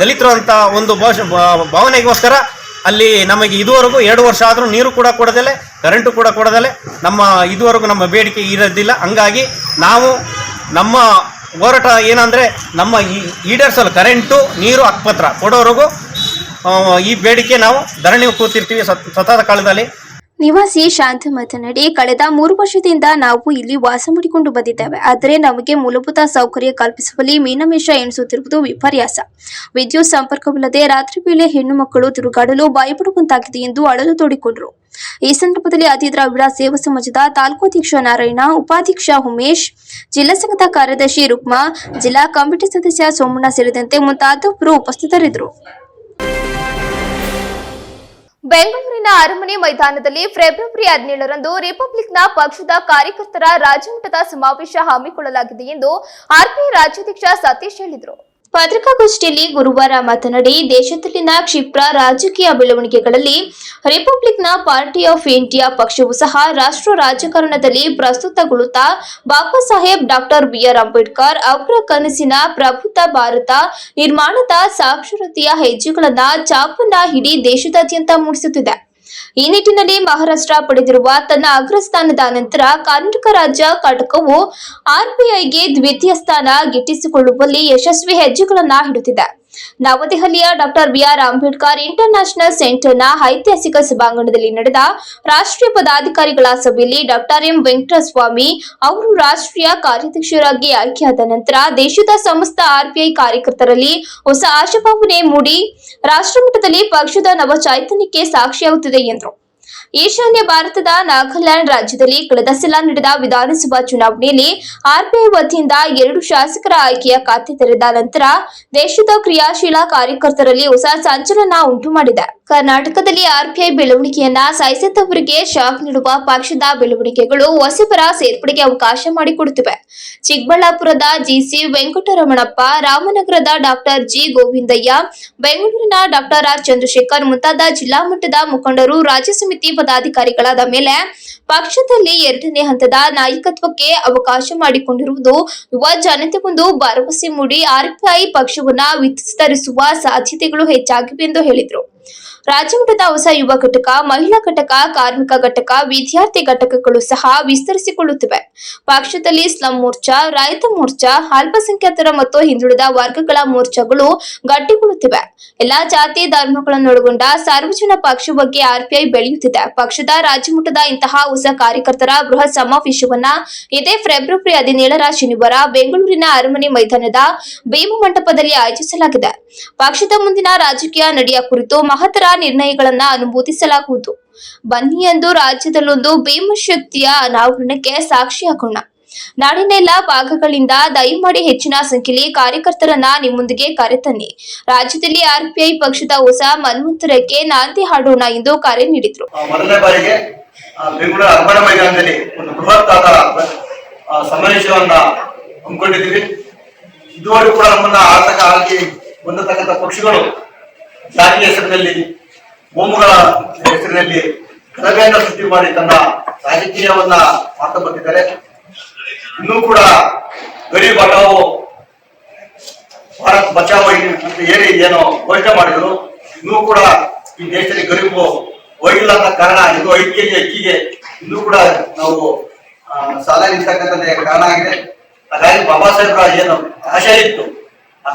ದಲಿತರು ಅಂತ ಒಂದು ಭಾವನೆಗೋಸ್ಕರ ಅಲ್ಲಿ ನಮಗೆ ಇದುವರೆಗೂ ಎರಡು ವರ್ಷ ಆದರೂ ನೀರು ಕೂಡ ಕೊಡದಲೆ ಕರೆಂಟು ಕೂಡ ಕೊಡದಲೆ. ನಮ್ಮ, ಇದುವರೆಗೂ ನಮ್ಮ ಬೇಡಿಕೆ ಇರೋದಿಲ್ಲ. ಹಂಗಾಗಿ ನಾವು ನಮ್ಮ ಹೋರಾಟ ಏನಂದರೆ ನಮ್ಮ ಈ- ಈಡೇರಿಸಲು ಕರೆಂಟು ನೀರು ಅಕ್ಪತ್ರ ಕೊಡೋವರೆಗೂ ಈ ಬೇಡಿಕೆ ನಾವು ಧರಣಿ ಕೂತಿರ್ತೀವಿ ಸತ್ ಸತತ ಕಾಲದಲ್ಲಿ. ನಿವಾಸಿ ಶಾಂತ ಮಾತನಾಡಿ, ಕಳೆದ ಮೂರು ವರ್ಷದಿಂದ ನಾವು ಇಲ್ಲಿ ವಾಸ ಮಾಡಿಕೊಂಡು ಬಂದಿದ್ದೇವೆ. ಆದರೆ ನಮಗೆ ಮೂಲಭೂತ ಸೌಕರ್ಯ ಕಲ್ಪಿಸುವಲ್ಲಿ ಮೀನಮೇಷ ಎಣಿಸುತ್ತಿರುವುದು ವಿಪರ್ಯಾಸ. ವಿದ್ಯುತ್ ಸಂಪರ್ಕವಿಲ್ಲದೆ ರಾತ್ರಿ ವೇಳೆ ಹೆಣ್ಣು ಮಕ್ಕಳು ತಿರುಗಾಡಲು ಭಯಪಡುವಂತಾಗಿದೆ ಎಂದು ಅಳಲು ತೋಡಿಕೊಂಡರು. ಈ ಸಂದರ್ಭದಲ್ಲಿ ಆದಿದ್ರಾವಿಡ ಸೇವಾ ಸಮಾಜದ ತಾಲೂಕು ಅಧ್ಯಕ್ಷ ನಾರಾಯಣ, ಉಪಾಧ್ಯಕ್ಷ ಉಮೇಶ್, ಜಿಲ್ಲಾ ಸಂಘದ ಕಾರ್ಯದರ್ಶಿ ರುಕ್ಮಾ, ಜಿಲ್ಲಾ ಕಮಿಟಿ ಸದಸ್ಯ ಸೋಮಣ್ಣ ಸೇರಿದಂತೆ ಮುಂತಾದವರು ಉಪಸ್ಥಿತರಿದ್ದರು. ಬೆಂಗಳೂರಿನ ಅರಮನೆ ಮೈದಾನದಲ್ಲಿ ಫೆಬ್ರವರಿ ಹದಿನೇಳರಂದು ರಿಪಬ್ಲಿಕ್ನ ಪಕ್ಷದ ಕಾರ್ಯಕರ್ತರ ರಾಜ್ಯಮಟ್ಟದ ಸಮಾವೇಶ ಹಮ್ಮಿಕೊಳ್ಳಲಾಗಿದೆ ಎಂದು ಆರ್ಪಿ ರಾಜ್ಯಾಧ್ಯಕ್ಷ ಸತೀಶ್ ಹೇಳಿದರು. ಪತ್ರಿಕಾಗೋಷ್ಠಿಯಲ್ಲಿ ಗುರುವಾರ ಮಾತನಾಡಿ ದೇಶದಲ್ಲಿನ ಕ್ಷಿಪ್ರ ರಾಜಕೀಯ ಬೆಳವಣಿಗೆಗಳಲ್ಲಿ ರಿಪಬ್ಲಿಕ್ನ ಪಾರ್ಟಿ ಆಫ್ ಇಂಡಿಯಾ ಪಕ್ಷವು ಸಹ ರಾಷ್ಟ್ರ ರಾಜಕಾರಣದಲ್ಲಿ ಪ್ರಸ್ತುತಗೊಳ್ಳುತ್ತಾ Baba Saheb doctor B R Ambedkar ಅವರ ಕನಸಿನ ಪ್ರಬುದ್ಧ ಭಾರತ ನಿರ್ಮಾಣದ ಸಾಕ್ಷರತೆಯ ಹೆಜ್ಜೆಗಳನ್ನ ಚಾಪನ್ನ ಇಡೀ ದೇಶದಾದ್ಯಂತ ಮೂಡಿಸುತ್ತಿದೆ. ಈ ನಿಟ್ಟಿನಲ್ಲಿ ಮಹಾರಾಷ್ಟ್ರ ಪಡೆದಿರುವ ತನ್ನ ಅಗ್ರಸ್ಥಾನದ ನಂತರ ಕರ್ನಾಟಕ ರಾಜ್ಯ ಘಟಕವು ಆರ್ಬಿಐಗೆ ದ್ವಿತೀಯ ಸ್ಥಾನ ಗಿಟ್ಟಿಸಿಕೊಳ್ಳುವಲ್ಲಿ ಯಶಸ್ವಿ ಹೆಜ್ಜೆಗಳನ್ನ ಇಡುತ್ತಿದೆ ನವದೆಹಲಿಯ doctor B R Ambedkar international ಸೆಂಟರ್ನ ಐತಿಹಾಸಿಕ ಸಭಾಂಗಣದಲ್ಲಿ ನಡೆದ ರಾಷ್ಟ್ರೀಯ ಪದಾಧಿಕಾರಿಗಳ ಸಭೆಯಲ್ಲಿ ಡಾಕ್ಟರ್ ಎಂ ವೆಂಕಟಸ್ವಾಮಿ ಅವರು ರಾಷ್ಟ್ರೀಯ ಕಾರ್ಯಾಧ್ಯಕ್ಷರಾಗಿ ಆಯ್ಕೆಯಾದ ನಂತರ ದೇಶದ ಸಮಸ್ತ ಆರ್ಬಿಐ ಕಾರ್ಯಕರ್ತರಲ್ಲಿ ಹೊಸ ಆಶಾಭಾವನೆ ಮೂಡಿ ರಾಷ್ಟ್ರಮಟ್ಟದಲ್ಲಿ ಪಕ್ಷದ ನವ ಚೈತನ್ಯಕ್ಕೆ ಸಾಕ್ಷಿಯಾಗುತ್ತಿದೆ ಎಂದರು. ಈಶಾನ್ಯ ಭಾರತದ ನಾಗಾಲ್ಯಾಂಡ್ ರಾಜ್ಯದಲ್ಲಿ ಕಳೆದ ಸಲ ನಡೆದ ವಿಧಾನಸಭಾ ಚುನಾವಣೆಯಲ್ಲಿ ಆರ್ಬಿಐ ವತಿಯಿಂದ ಎರಡು ಶಾಸಕರ ಆಯ್ಕೆಯ ಖಾತೆ ತೆರೆದ ನಂತರ ದೇಶದ ಕ್ರಿಯಾಶೀಲ ಕಾರ್ಯಕರ್ತರಲ್ಲಿ ಹೊಸ ಸಂಚಲನ ಉಂಟು ಮಾಡಿದೆ. ಕರ್ನಾಟಕದಲ್ಲಿ ಆರ್ಪಿಐ ಬೆಳವಣಿಗೆಯನ್ನ ಸಾಯಿಸಿದ್ದವರಿಗೆ ಶಾಕ್ ನೀಡುವ ಪಕ್ಷದ ಬೆಳವಣಿಗೆಗಳು ಹೊಸಬರ ಸೇರ್ಪಡೆಗೆ ಅವಕಾಶ ಮಾಡಿಕೊಡುತ್ತಿವೆ. ಚಿಕ್ಕಬಳ್ಳಾಪುರದ ಜಿಸಿ ವೆಂಕಟರಮಣಪ್ಪ, ರಾಮನಗರದ ಡಾಕ್ಟರ್ ಜಿ ಗೋವಿಂದಯ್ಯ, ಬೆಂಗಳೂರಿನ ಡಾಕ್ಟರ್ ಆರ್ ಚಂದ್ರಶೇಖರ್, ಮುಂತಾದ ಜಿಲ್ಲಾ ಮಟ್ಟದ ಮುಖಂಡರು ರಾಜ್ಯ ಸಮಿತಿ ಪದಾಧಿಕಾರಿಗಳಾದ ಮೇಲೆ ಪಕ್ಷದಲ್ಲಿ ಎರಡನೇ ಹಂತದ ನಾಯಕತ್ವಕ್ಕೆ ಅವಕಾಶ ಮಾಡಿಕೊಂಡಿರುವುದು ಯುವ ಜನತೆಗೊಂದು ಭರವಸೆ ಮೂಡಿ ಆರ್ಪಿಐ ಪಕ್ಷವನ್ನ ವಿಸ್ತರಿಸುವ ಸಾಧ್ಯತೆಗಳು ಹೆಚ್ಚಾಗಿವೆ ಎಂದು ಹೇಳಿದರು. ರಾಜ್ಯ ಮಟ್ಟದ ಹೊಸ ಯುವ ಘಟಕ, ಮಹಿಳಾ ಘಟಕ, ಕಾರ್ಮಿಕ ಘಟಕ, ವಿದ್ಯಾರ್ಥಿ ಘಟಕಗಳು ಸಹ ವಿಸ್ತರಿಸಿಕೊಳ್ಳುತ್ತಿವೆ. ಪಕ್ಷದಲ್ಲಿ ಸ್ಲಂ ಮೋರ್ಚಾ, ರೈತ ಮೋರ್ಚಾ, ಅಲ್ಪಸಂಖ್ಯಾತರ ಮತ್ತು ಹಿಂದುಳಿದ ವರ್ಗಗಳ ಮೋರ್ಚಾಗಳು ಗಟ್ಟಿಗೊಳ್ಳುತ್ತಿವೆ. ಎಲ್ಲಾ ಜಾತಿ ಧರ್ಮಗಳನ್ನೊಳಗೊಂಡ ಸಾರ್ವಜನಿಕ ಪಕ್ಷ ಬಗ್ಗೆ ಆರ್ಪಿಐ ಬೆಳೆಯುತ್ತಿದೆ. ಪಕ್ಷದ ರಾಜ್ಯ ಮಟ್ಟದ ಇಂತಹ ಹೊಸ ಕಾರ್ಯಕರ್ತರ ಬೃಹತ್ ಸಮಾವೇಶವನ್ನ ಇದೇ ಫೆಬ್ರವರಿ ಹದಿನೇಳರ ಶನಿವಾರ ಬೆಂಗಳೂರಿನ ಅರಮನೆ ಮೈದಾನದ ಭೀಮ ಮಂಟಪದಲ್ಲಿ ಆಯೋಜಿಸಲಾಗಿದೆ. ಪಕ್ಷದ ಮುಂದಿನ ರಾಜಕೀಯ ನಡೆಯ ಕುರಿತು ಮಹತ್ತರ ನಿರ್ಣಯಗಳನ್ನ ಅನುಮೋದಿಸಲಾಗುವುದು. ಬನ್ನಿ ಎಂದು ರಾಜ್ಯದಲ್ಲೊಂದು ಭೀಮಶಕ್ತಿಯ ಅನಾವರಣಕ್ಕೆ ಸಾಕ್ಷಿಯಾಗೋಣ ನಾಡಿನ ಎಲ್ಲಾ ಭಾಗಗಳಿಂದ ದಯಮಾಡಿ ಹೆಚ್ಚಿನ ಸಂಖ್ಯೆಯಲ್ಲಿ ಕಾರ್ಯಕರ್ತರನ್ನ ನಿಮ್ಮೊಂದಿಗೆ ಕರೆತನ್ನಿ. ರಾಜ್ಯದಲ್ಲಿ ಆರ್ಪಿಐ ಪಕ್ಷದ ಹೊಸ ಮನ್ವಂತರಕ್ಕೆ ನಾಂದಿ ಹಾಡೋಣ ಎಂದು ಕರೆ ನೀಡಿದ್ರು. ಮೊದಲನೇ ಬಾರಿಗೆ ಬೆಂಗಳೂರು ಅರ್ಪಣ ಮೈದಾನದಲ್ಲಿ ಒಂದು ಬೃಹತ್ ಸಮಾವೇಶವನ್ನ ಹಮ್ಮಿಕೊಂಡಿದ್ದೀವಿ. ಇದುವರೆಗೂ ಕೂಡ ನಮ್ಮನ್ನ ಆರ್ಥಿಕ ಆಗಿ ಹೊಂದತಕ್ಕಂಥ ಪಕ್ಷಗಳು ಜಾತಿಯ ಹೆಸರಿನಲ್ಲಿ ಭೂಮಿಗಳ ಹೆಸರಿನಲ್ಲಿ ಕಲಬೆಯನ್ನು ಸೃಷ್ಟಿ ಮಾಡಿ ತನ್ನ ರಾಜಕೀಯವನ್ನ ಮಾಡ್ತಾ ಬಂದಿದ್ದಾರೆ ಇನ್ನೂ ಕೂಡ ಗರೀಬ್ ಹಟಾವೋ ಭಾರತ್ ಬಚಾವ್ ಅಂತ ಹೇಳಿ ಏನು ಘೋಷಣೆ ಮಾಡಿದ್ರು. ಇನ್ನೂ ಕೂಡ ಈ ದೇಶದಲ್ಲಿ ಗರೀಬು ಹೋಗಿಲ್ಲ ಅಂತ ಕಾರಣ ಇದು ಐದು ಕೆಜಿ ಅಕ್ಕಿಗೆ ಇನ್ನೂ ಕೂಡ ನಾವು ಸಾಲ ನಿಲ್ತಕ್ಕಂಥದ್ದೇ ಕಾರಣ ಆಗಿದೆ. ಹಾಗಾಗಿ ಬಾಬಾ ಸಾಹೇಬ್ರ ಏನು ಆಶಯ ಇತ್ತು.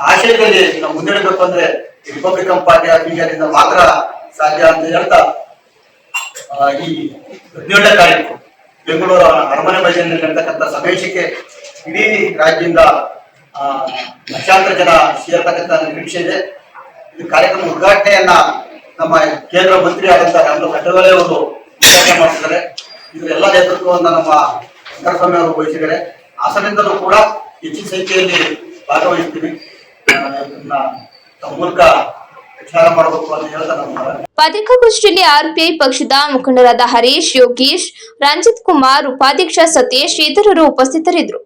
ಆಶಯದಲ್ಲಿ ನಾವು ಮುನ್ನಡೆಬೇಕು ಅಂದ್ರೆ ರಿಪಬ್ಲಿಕನ್ ಪಾರ್ಟಿ ಆಫ್ ಇಂಡಿಯಾದಿಂದ ಮಾತ್ರ ಸಾಧ್ಯ ಅಂತ ಹೇಳ್ತಾ ಈ ಹದಿನೇಳನೇ ತಾರೀಕು ಬೆಂಗಳೂರು ಅರಮನೆ ಮೈದಾನದಲ್ಲಿ ನಡೆತಕ್ಕಂಥ ಸಮಾವೇಶಕ್ಕೆ ಇಡೀ ರಾಜ್ಯದಿಂದ ಲಕ್ಷಾಂತರ ಜನ ಸೇರ್ತಕ್ಕಂಥ ನಿರೀಕ್ಷೆ ಇದೆ. ಈ ಕಾರ್ಯಕ್ರಮ ಉದ್ಘಾಟನೆಯನ್ನ ನಮ್ಮ ಕೇಂದ್ರ ಮಂತ್ರಿ ಆದಂತಹ ಅಂದು ಕಟ್ಟದಲ್ಲೇ ಅವರು ಉದ್ಘಾಟನೆ ಮಾಡ್ತಿದ್ದಾರೆ. ಇದರ ಎಲ್ಲ ನೇತೃತ್ವವನ್ನ ನಮ್ಮ ವೆಂಕಟಸ್ವಾಮಿ ಅವರು ವಹಿಸಿದ್ದಾರೆ. ಹಾಸನದಿಂದಲೂ ಕೂಡ ಹೆಚ್ಚಿನ ಸಂಖ್ಯೆಯಲ್ಲಿ ಭಾಗವಹಿಸ್ತೀವಿ. ಪತ್ರಿಕಾಗೋಷ್ಠಿಯಲ್ಲಿ ಆರ್ಪಿಐ ಪಕ್ಷದ ಮುಖಂಡರಾದ ಹರೀಶ್, ಯೋಗೀಶ್, ರಂಜಿತ್ ಕುಮಾರ್, ಉಪಾಧ್ಯಕ್ಷ ಸತೀಶ್ ಇತರರು ಉಪಸ್ಥಿತರಿದ್ದರು.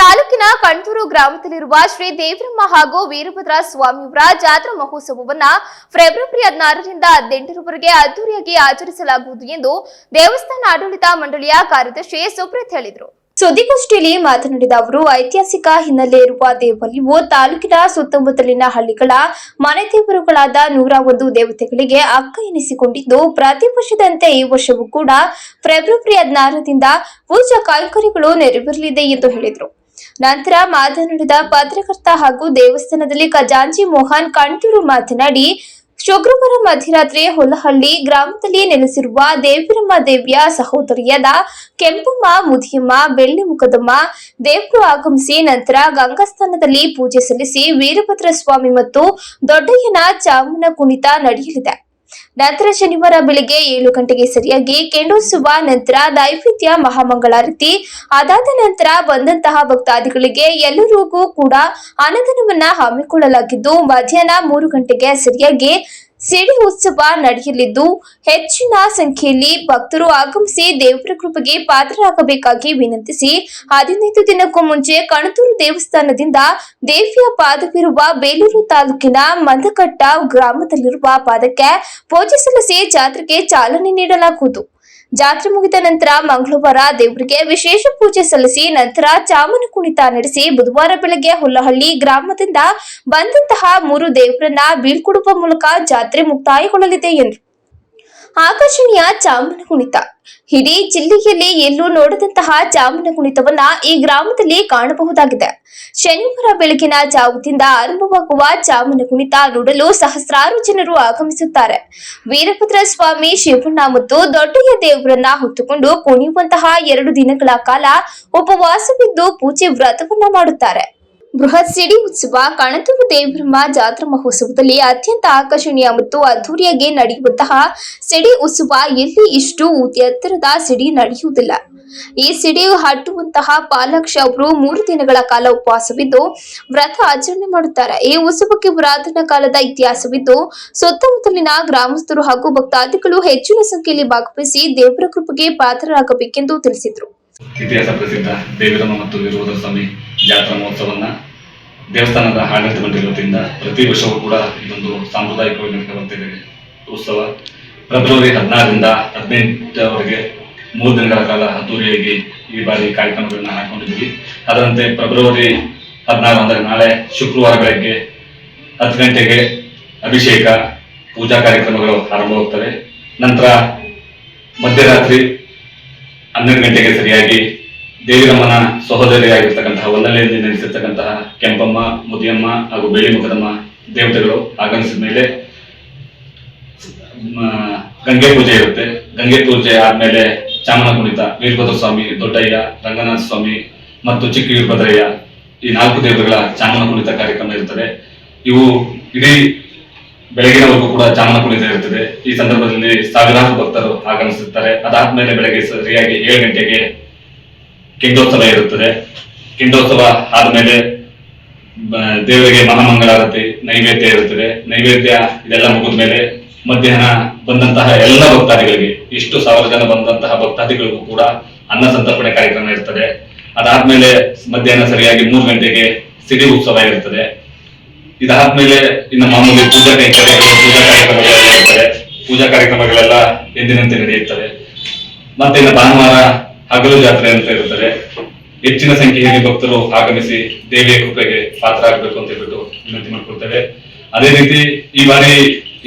ತಾಲೂಕಿನ ಕಣ್ತೂರು ಗ್ರಾಮದಲ್ಲಿರುವ ಶ್ರೀ ದೇವರಮ್ಮ ಹಾಗೂ ವೀರಭದ್ರ ಸ್ವಾಮಿಯವರ ಜಾತ್ರಾ ಮಹೋತ್ಸವವನ್ನ ಫೆಬ್ರವರಿ ಹದಿನಾರರಿಂದ ಹದಿನೆಂಟರವರೆಗೆ ಅದ್ದೂರಿಯಾಗಿ ಆಚರಿಸಲಾಗುವುದು ಎಂದು ದೇವಸ್ಥಾನ ಆಡಳಿತ ಮಂಡಳಿಯ ಕಾರ್ಯದರ್ಶಿ ಸುಪ್ರೀತ್ ಹೇಳಿದರು. ಸುದ್ದಿಗೋಷ್ಠಿಯಲ್ಲಿ ಮಾತನಾಡಿದ ಅವರು, ಐತಿಹಾಸಿಕ ಹಿನ್ನೆಲೆ ಇರುವ ದೇವಾಲಯವು ತಾಲೂಕಿನ ಸುತ್ತಮುತ್ತಲಿನ ಹಳ್ಳಿಗಳ ಮನೆ ದೇವರುಗಳಾದ ನೂರ ಒಂದು ದೇವತೆಗಳಿಗೆ ಅಕ್ಕ ಎನಿಸಿಕೊಂಡಿದ್ದು, ಪ್ರತಿ ವರ್ಷದಂತೆ ಈ ವರ್ಷವೂ ಕೂಡ ಫೆಬ್ರವರಿ ಹದಿನಾರರಿಂದ ಪೂಜಾ ಕಾಯ್ಕರಿಗಳು ನೆರವೇರಲಿದೆ ಎಂದು ಹೇಳಿದರು. ನಂತರ ಮಾತನಾಡಿದ ಪತ್ರಕರ್ತ ಹಾಗೂ ದೇವಸ್ಥಾನದಲ್ಲಿ ಖಜಾಂಜಿ ಮೋಹನ್ ಕಣ್ತೂರು ಮಾತನಾಡಿ ಶುಕ್ರವಾರ ಮಧ್ಯರಾತ್ರಿ ಹೊಲಹಳ್ಳಿ ಗ್ರಾಮದಲ್ಲಿ ನೆಲೆಸಿರುವ ದೇವಿರಮ್ಮ ದೇವಿಯ ಸಹೋದರಿಯಾದ ಕೆಂಪಮ್ಮ, ಮುದಿಯಮ್ಮ, ಬೆಳ್ಳಿ ಮುಖದಮ್ಮ ದೇವರು ಆಗಮಿಸಿ ನಂತರ ಗಂಗಾಸ್ಥಾನದಲ್ಲಿ ಪೂಜೆ ಸಲ್ಲಿಸಿ ವೀರಭದ್ರ ಸ್ವಾಮಿ ಮತ್ತು ದೊಡ್ಡಯ್ಯನ ಚಾಮುನ ಕುಣಿತ ನಡೆಯಲಿದೆ. ನಂತರ ಶನಿವಾರ ಬೆಳಿಗ್ಗೆ ಏಳು ಗಂಟೆಗೆ ಸರಿಯಾಗಿ ಕೆಂಡೋತ್ಸವ ನಂತರ ನೈವೇದ್ಯ ಮಹಾಮಂಗಳಾರತಿ. ಅದಾದ ನಂತರ ಬಂದಂತಹ ಭಕ್ತಾದಿಗಳಿಗೆ ಎಲ್ಲರಿಗೂ ಕೂಡ ಆನಂದನವನ್ನ ಹಮ್ಮಿಕೊಳ್ಳಲಾಗಿದ್ದು, ಮಧ್ಯಾಹ್ನ ಮೂರು ಗಂಟೆಗೆ ಸರಿಯಾಗಿ ಸಿಡಿ ಉತ್ಸವ ನಡೆಯಲಿದ್ದು, ಹೆಚ್ಚಿನ ಸಂಖ್ಯೆಯಲ್ಲಿ ಭಕ್ತರು ಆಗಮಿಸಿ ದೇವರ ಕೃಪೆಗೆ ಪಾತ್ರರಾಗಬೇಕಾಗಿ ವಿನಂತಿಸಿ, ಹದಿನೈದು ದಿನಕ್ಕೂ ಮುಂಚೆ ಕಣತೂರು ದೇವಸ್ಥಾನದಿಂದ ದೇವಿಯ ಪಾದವಿರುವ ಬೇಲೂರು ತಾಲೂಕಿನ ಮಂದಕಟ್ಟ ಗ್ರಾಮದಲ್ಲಿರುವ ಪಾದಕ್ಕೆ ಪೂಜೆ ಸಲ್ಲಿಸಿ ಜಾತ್ರೆಗೆ ಚಾಲನೆ ನೀಡಲಾಗುವುದು. ಜಾತ್ರೆ ಮುಗಿದ ನಂತರ ಮಂಗಳವಾರ ದೇವರಿಗೆ ವಿಶೇಷ ಪೂಜೆ ಸಲ್ಲಿಸಿ ನಂತರ ಚಾಮನ ಕುಣಿತ ನಡೆಸಿ ಬುಧವಾರ ಬೆಳಗ್ಗೆ ಹುಲ್ಲಹಳ್ಳಿ ಗ್ರಾಮದಿಂದ ಬಂದಂತಹ ಮೂರು ದೇವರನ್ನ ಬೀಳ್ಕೊಡುವ ಮೂಲಕ ಜಾತ್ರೆ ಮುಕ್ತಾಯಗೊಳ್ಳಲಿದೆ ಎಂದರು. ಆಕರ್ಷಣೀಯ ಜಾಮೂನ ಕುಣಿತ. ಇಡೀ ಜಿಲ್ಲೆಯಲ್ಲಿ ಎಲ್ಲೂ ನೋಡದಂತಹ ಜಾಮೂನ ಕುಣಿತವನ್ನ ಈ ಗ್ರಾಮದಲ್ಲಿ ಕಾಣಬಹುದಾಗಿದೆ. ಶನಿವಾರ ಬೆಳಗಿನ ಜಾವದಿಂದ ಆರಂಭವಾಗುವ ಜಾಮೂನ ಕುಣಿತ ನೋಡಲು ಸಹಸ್ರಾರು ಜನರು ಆಗಮಿಸುತ್ತಾರೆ. ವೀರಭದ್ರ ಸ್ವಾಮಿ ಶಿವಣ್ಣ ಮತ್ತು ದೊಡ್ಡಯ್ಯ ದೇವರನ್ನ ಹೊತ್ತುಕೊಂಡು ಕುಣಿಯುವಂತಹ ಎರಡು ದಿನಗಳ ಕಾಲ ಉಪವಾಸವಿದ್ದು ಪೂಜೆ ವ್ರತವನ್ನ ಮಾಡುತ್ತಾರೆ. ಬೃಹತ್ ಸಿಡಿ ಉತ್ಸವ, ಕಣತೂರು ದೇವರಮ್ಮ ಜಾತ್ರಾ ಮಹೋತ್ಸವದಲ್ಲಿ ಅತ್ಯಂತ ಆಕರ್ಷಣೀಯ ಮತ್ತು ಅದ್ದೂರಿಯಾಗಿ ನಡೆಯುವಂತಹ ಸಿಡಿ ಉತ್ಸವ ಎಲ್ಲಿ ಇಷ್ಟು ಎತ್ತರದ ಸಿಡಿ ನಡೆಯುವುದಿಲ್ಲ. ಈ ಸಿಡಿ ಹಟ್ಟುವಂತಹ ಪಾಲಕ್ಷ ಅವರು ಮೂರು ದಿನಗಳ ಕಾಲ ಉಪವಾಸವಿದ್ದು, ವ್ರತ ಆಚರಣೆ ಮಾಡುತ್ತಾರೆ. ಈ ಉತ್ಸವಕ್ಕೆ ಪುರಾತನ ಕಾಲದ ಇತಿಹಾಸವಿದ್ದು, ಸುತ್ತಮುತ್ತಲಿನ ಗ್ರಾಮಸ್ಥರು ಹಾಗೂ ಭಕ್ತಾದಿಗಳು ಹೆಚ್ಚಿನ ಸಂಖ್ಯೆಯಲ್ಲಿ ಭಾಗವಹಿಸಿ ದೇವರ ಕೃಪೆಗೆ ಪಾತ್ರರಾಗಬೇಕೆಂದು ತಿಳಿಸಿದರು. ಇತಿಹಾಸ ಪ್ರಸಿದ್ಧ ದೇವಿರಮ್ಮ ಮತ್ತು ವೀರಭದ್ರ ಸ್ವಾಮಿ ಜಾತ್ರಾ ಮಹೋತ್ಸವನ್ನ ದೇವಸ್ಥಾನದ ಆಡಳಿತ ಮಂಡಳಿ ವತಿಯಿಂದ ಪ್ರತಿ ವರ್ಷವೂ ಕೂಡ ಇದೊಂದು ಸಾಂಪ್ರದಾಯಿಕವಾಗಿ ನಡೆದು ಬರ್ತಿದೆ ಉತ್ಸವ ಫೆಬ್ರವರಿ ಹದಿನಾರರಿಂದ ಹದಿನೆಂಟರವರೆಗೆ ಮೂರು ದಿನಗಳ ಕಾಲ ಅದ್ದೂರಿಯಾಗಿ ಈ ಬಾರಿ ಕಾರ್ಯಕ್ರಮಗಳನ್ನ ಹಾಕೊಂಡಿದ್ದೀವಿ. ಅದರಂತೆ ಫೆಬ್ರವರಿ ಹದಿನಾರು ಅಂದರೆ ನಾಳೆ ಶುಕ್ರವಾರ ಬೆಳಗ್ಗೆ ಹತ್ತು ಗಂಟೆಗೆ ಅಭಿಷೇಕ, ಪೂಜಾ ಕಾರ್ಯಕ್ರಮಗಳು ಆರಂಭವಾಗ್ತವೆ. ನಂತರ ಮಧ್ಯರಾತ್ರಿ ಹನ್ನೆರಡು ಗಂಟೆಗೆ ಸರಿಯಾಗಿ ದೇವಿರಮ್ಮನ ಸಹೋದರಿಯಾಗಿರ್ತಕ್ಕಂತಹ ಒಂದನೆಯಲ್ಲಿ ನೆಲೆಸಿರ್ತಕ್ಕಂತಹ ಕೆಂಪಮ್ಮ, ಮುದಿಯಮ್ಮ ಹಾಗೂ ಬೇಳಿ ಮುಖದಮ್ಮ ದೇವತೆಗಳು ಆಗಮಿಸಿದ ಮೇಲೆ ಗಂಗೆ ಪೂಜೆ ಇರುತ್ತೆ. ಗಂಗೆ ಪೂಜೆ ಆದ್ಮೇಲೆ ಚಾಮನ ಕುಣಿತ ವೀರಭದ್ರ ಸ್ವಾಮಿ, ದೊಡ್ಡಯ್ಯ, ರಂಗನಾಥ ಸ್ವಾಮಿ ಮತ್ತು ಚಿಕ್ಕ ವೀರಭದ್ರಯ್ಯ ಈ ನಾಲ್ಕು ದೇವರುಗಳ ಚಾಮನ ಕುಣಿತ ಕಾರ್ಯಕ್ರಮ ಇರುತ್ತದೆ ಇವು ಇಡೀ ಬೆಳಗಿನವರೆಗೂ ಕೂಡ ಚಾಮನ ಕುಣಿತ ಇರುತ್ತದೆ ಈ ಸಂದರ್ಭದಲ್ಲಿ ಸಾವಿರಾರು ಭಕ್ತರು ಆಗಮಿಸುತ್ತಾರೆ. ಅದಾದ್ಮೇಲೆ ಬೆಳಗ್ಗೆ ಸರಿಯಾಗಿ ಏಳು ಗಂಟೆಗೆ ಕಿಂಡೋತ್ಸವ ಇರುತ್ತದೆ. ಕಿಂಡೋತ್ಸವ ಆದ್ಮೇಲೆ ದೇವರಿಗೆ ಮಹಾಮಂಗಳಾರತಿ, ನೈವೇದ್ಯ ಇರುತ್ತದೆ. ನೈವೇದ್ಯ ಇದೆಲ್ಲ ಮುಗಿದ ಮೇಲೆ ಮಧ್ಯಾಹ್ನ ಬಂದಂತಹ ಎಲ್ಲ ಭಕ್ತಾದಿಗಳಿಗೆ, ಇಷ್ಟು ಸಾವಿರ ಜನ ಬಂದಂತಹ ಭಕ್ತಾದಿಗಳಿಗೂ ಕೂಡ ಅನ್ನ ಸಂತರ್ಪಣೆ ಕಾರ್ಯಕ್ರಮ ಇರ್ತದೆ. ಅದಾದ್ಮೇಲೆ ಮಧ್ಯಾಹ್ನ ಸರಿಯಾಗಿ ಮೂರು ಗಂಟೆಗೆ ಸಿಡಿ ಉತ್ಸವ ಇರ್ತದೆ. ಇದಾದ್ಮೇಲೆ ಇನ್ನು ಮಾಮೂಲಿ ಪೂಜಾ ಕೈಂಕರ್ಯಗಳು ಪೂಜಾ ಕಾರ್ಯಕ್ರಮಗಳು ಪೂಜಾ ಕಾರ್ಯಕ್ರಮಗಳೆಲ್ಲ ಎಂದಿನಂತೆ ನಡೆಯುತ್ತವೆ. ಮತ್ತೆ ಇನ್ನು ಭಾನುವಾರ ಹಗಲು ಜಾತ್ರೆ ಅಂತ ಇರುತ್ತದೆ. ಹೆಚ್ಚಿನ ಸಂಖ್ಯೆಯಲ್ಲಿ ಭಕ್ತರು ಆಗಮಿಸಿ ದೇವಿಯ ಕೃಪೆಗೆ ಪಾತ್ರ ಆಗಬೇಕು ಅಂತ ಹೇಳ್ಬಿಟ್ಟು ವಿನಂತಿ ಮಾಡ್ಕೊಳ್ತೇವೆ. ಅದೇ ರೀತಿ ಈ ಬಾರಿ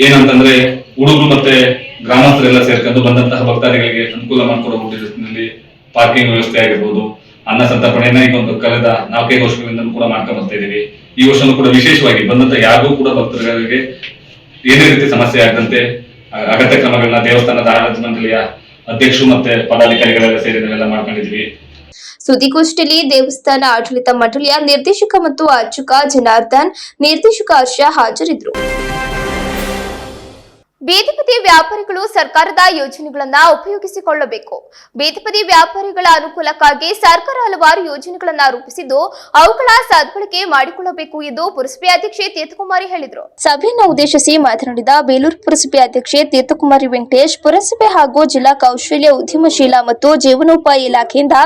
ಏನಂತಂದ್ರೆ ಹುಡುಗರು ಮತ್ತೆ ಗ್ರಾಮಸ್ಥರೆಲ್ಲ ಸೇರ್ಕೊಂಡು ಬಂದಂತಹ ಭಕ್ತಾದಿಗಳಿಗೆ ಅನುಕೂಲ ಮಾಡಿಕೊಡುವ ನಿಟ್ಟಿನಲ್ಲಿ ಪಾರ್ಕಿಂಗ್ ವ್ಯವಸ್ಥೆ ಆಗಿರ್ಬೋದು ಅನ್ನ ಸಂತರ್ಪಣೆಯನ್ನ ಈಗ ಒಂದು ಕಳೆದ ನಾಲ್ಕೈದು ವರ್ಷಗಳಿಂದ ಕೂಡ ಮಾಡ್ಕೊಂಡು ಬರ್ತಾ ಇದ್ದೀವಿ. ಈ ವರ್ಷನೂ ಕೂಡ ವಿಶೇಷವಾಗಿ ಬಂದಂತ ಯಾರಿಗೂ ಕೂಡ ಭಕ್ತರಿಗೆ ಏನೇ ರೀತಿ ಸಮಸ್ಯೆ ಆಗದಂತೆ ಅಗತ್ಯ ಕ್ರಮಗಳನ್ನ ದೇವಸ್ಥಾನದ ಆಡಳಿತ ಮಂಡಳಿಯ ಅಧ್ಯಕ್ಷರು ಮತ್ತೆ ಪದಾಧಿಕಾರಿಗಳೆಲ್ಲ ಸೇರಿ ಮಾಡ್ಕೊಂಡಿದ್ವಿ ಸುದ್ದಿಗೋಷ್ಠಿಯಲ್ಲಿ ದೇವಸ್ಥಾನ ಆಡಳಿತ ಮಂಡಳಿಯ ನಿರ್ದೇಶಕ ಮತ್ತು ಅರ್ಚಕ ಜನಾರ್ದನ್ ನಿರ್ದೇಶಕ ಹರ್ಷ ಹಾಜರಿದ್ದರು. ಬೀದಿ ಬದಿ ವ್ಯಾಪಾರಿಗಳು ಸರ್ಕಾರದ ಯೋಜನೆಗಳನ್ನ ಉಪಯೋಗಿಸಿಕೊಳ್ಳಬೇಕು. ಬೇದಿಪತಿ ವ್ಯಾಪಾರಿಗಳ ಅನುಕೂಲಕ್ಕಾಗಿ ಸರ್ಕಾರ ಹಲವಾರು ಯೋಜನೆಗಳನ್ನ ರೂಪಿಸಿದ್ದು, ಅವುಗಳ ಸದ್ಬಳಕೆ ಮಾಡಿಕೊಳ್ಳಬೇಕು ಎಂದು ಪುರಸಭೆ ಅಧ್ಯಕ್ಷೆ ತೀರ್ಥಕುಮಾರಿ ಹೇಳಿದರು. ಸಭೆಯನ್ನು ಉದ್ದೇಶಿಸಿ ಮಾತನಾಡಿದ ಬೇಲೂರು ಪುರಸಭೆ ಅಧ್ಯಕ್ಷೆ ತೀರ್ಥಕುಮಾರಿ ವೆಂಕಟೇಶ್, ಪುರಸಭೆ ಹಾಗೂ ಜಿಲ್ಲಾ ಕೌಶಲ್ಯ ಉದ್ಯಮಶೀಲ ಮತ್ತು ಜೀವನೋಪಾಯ ಇಲಾಖೆಯಿಂದ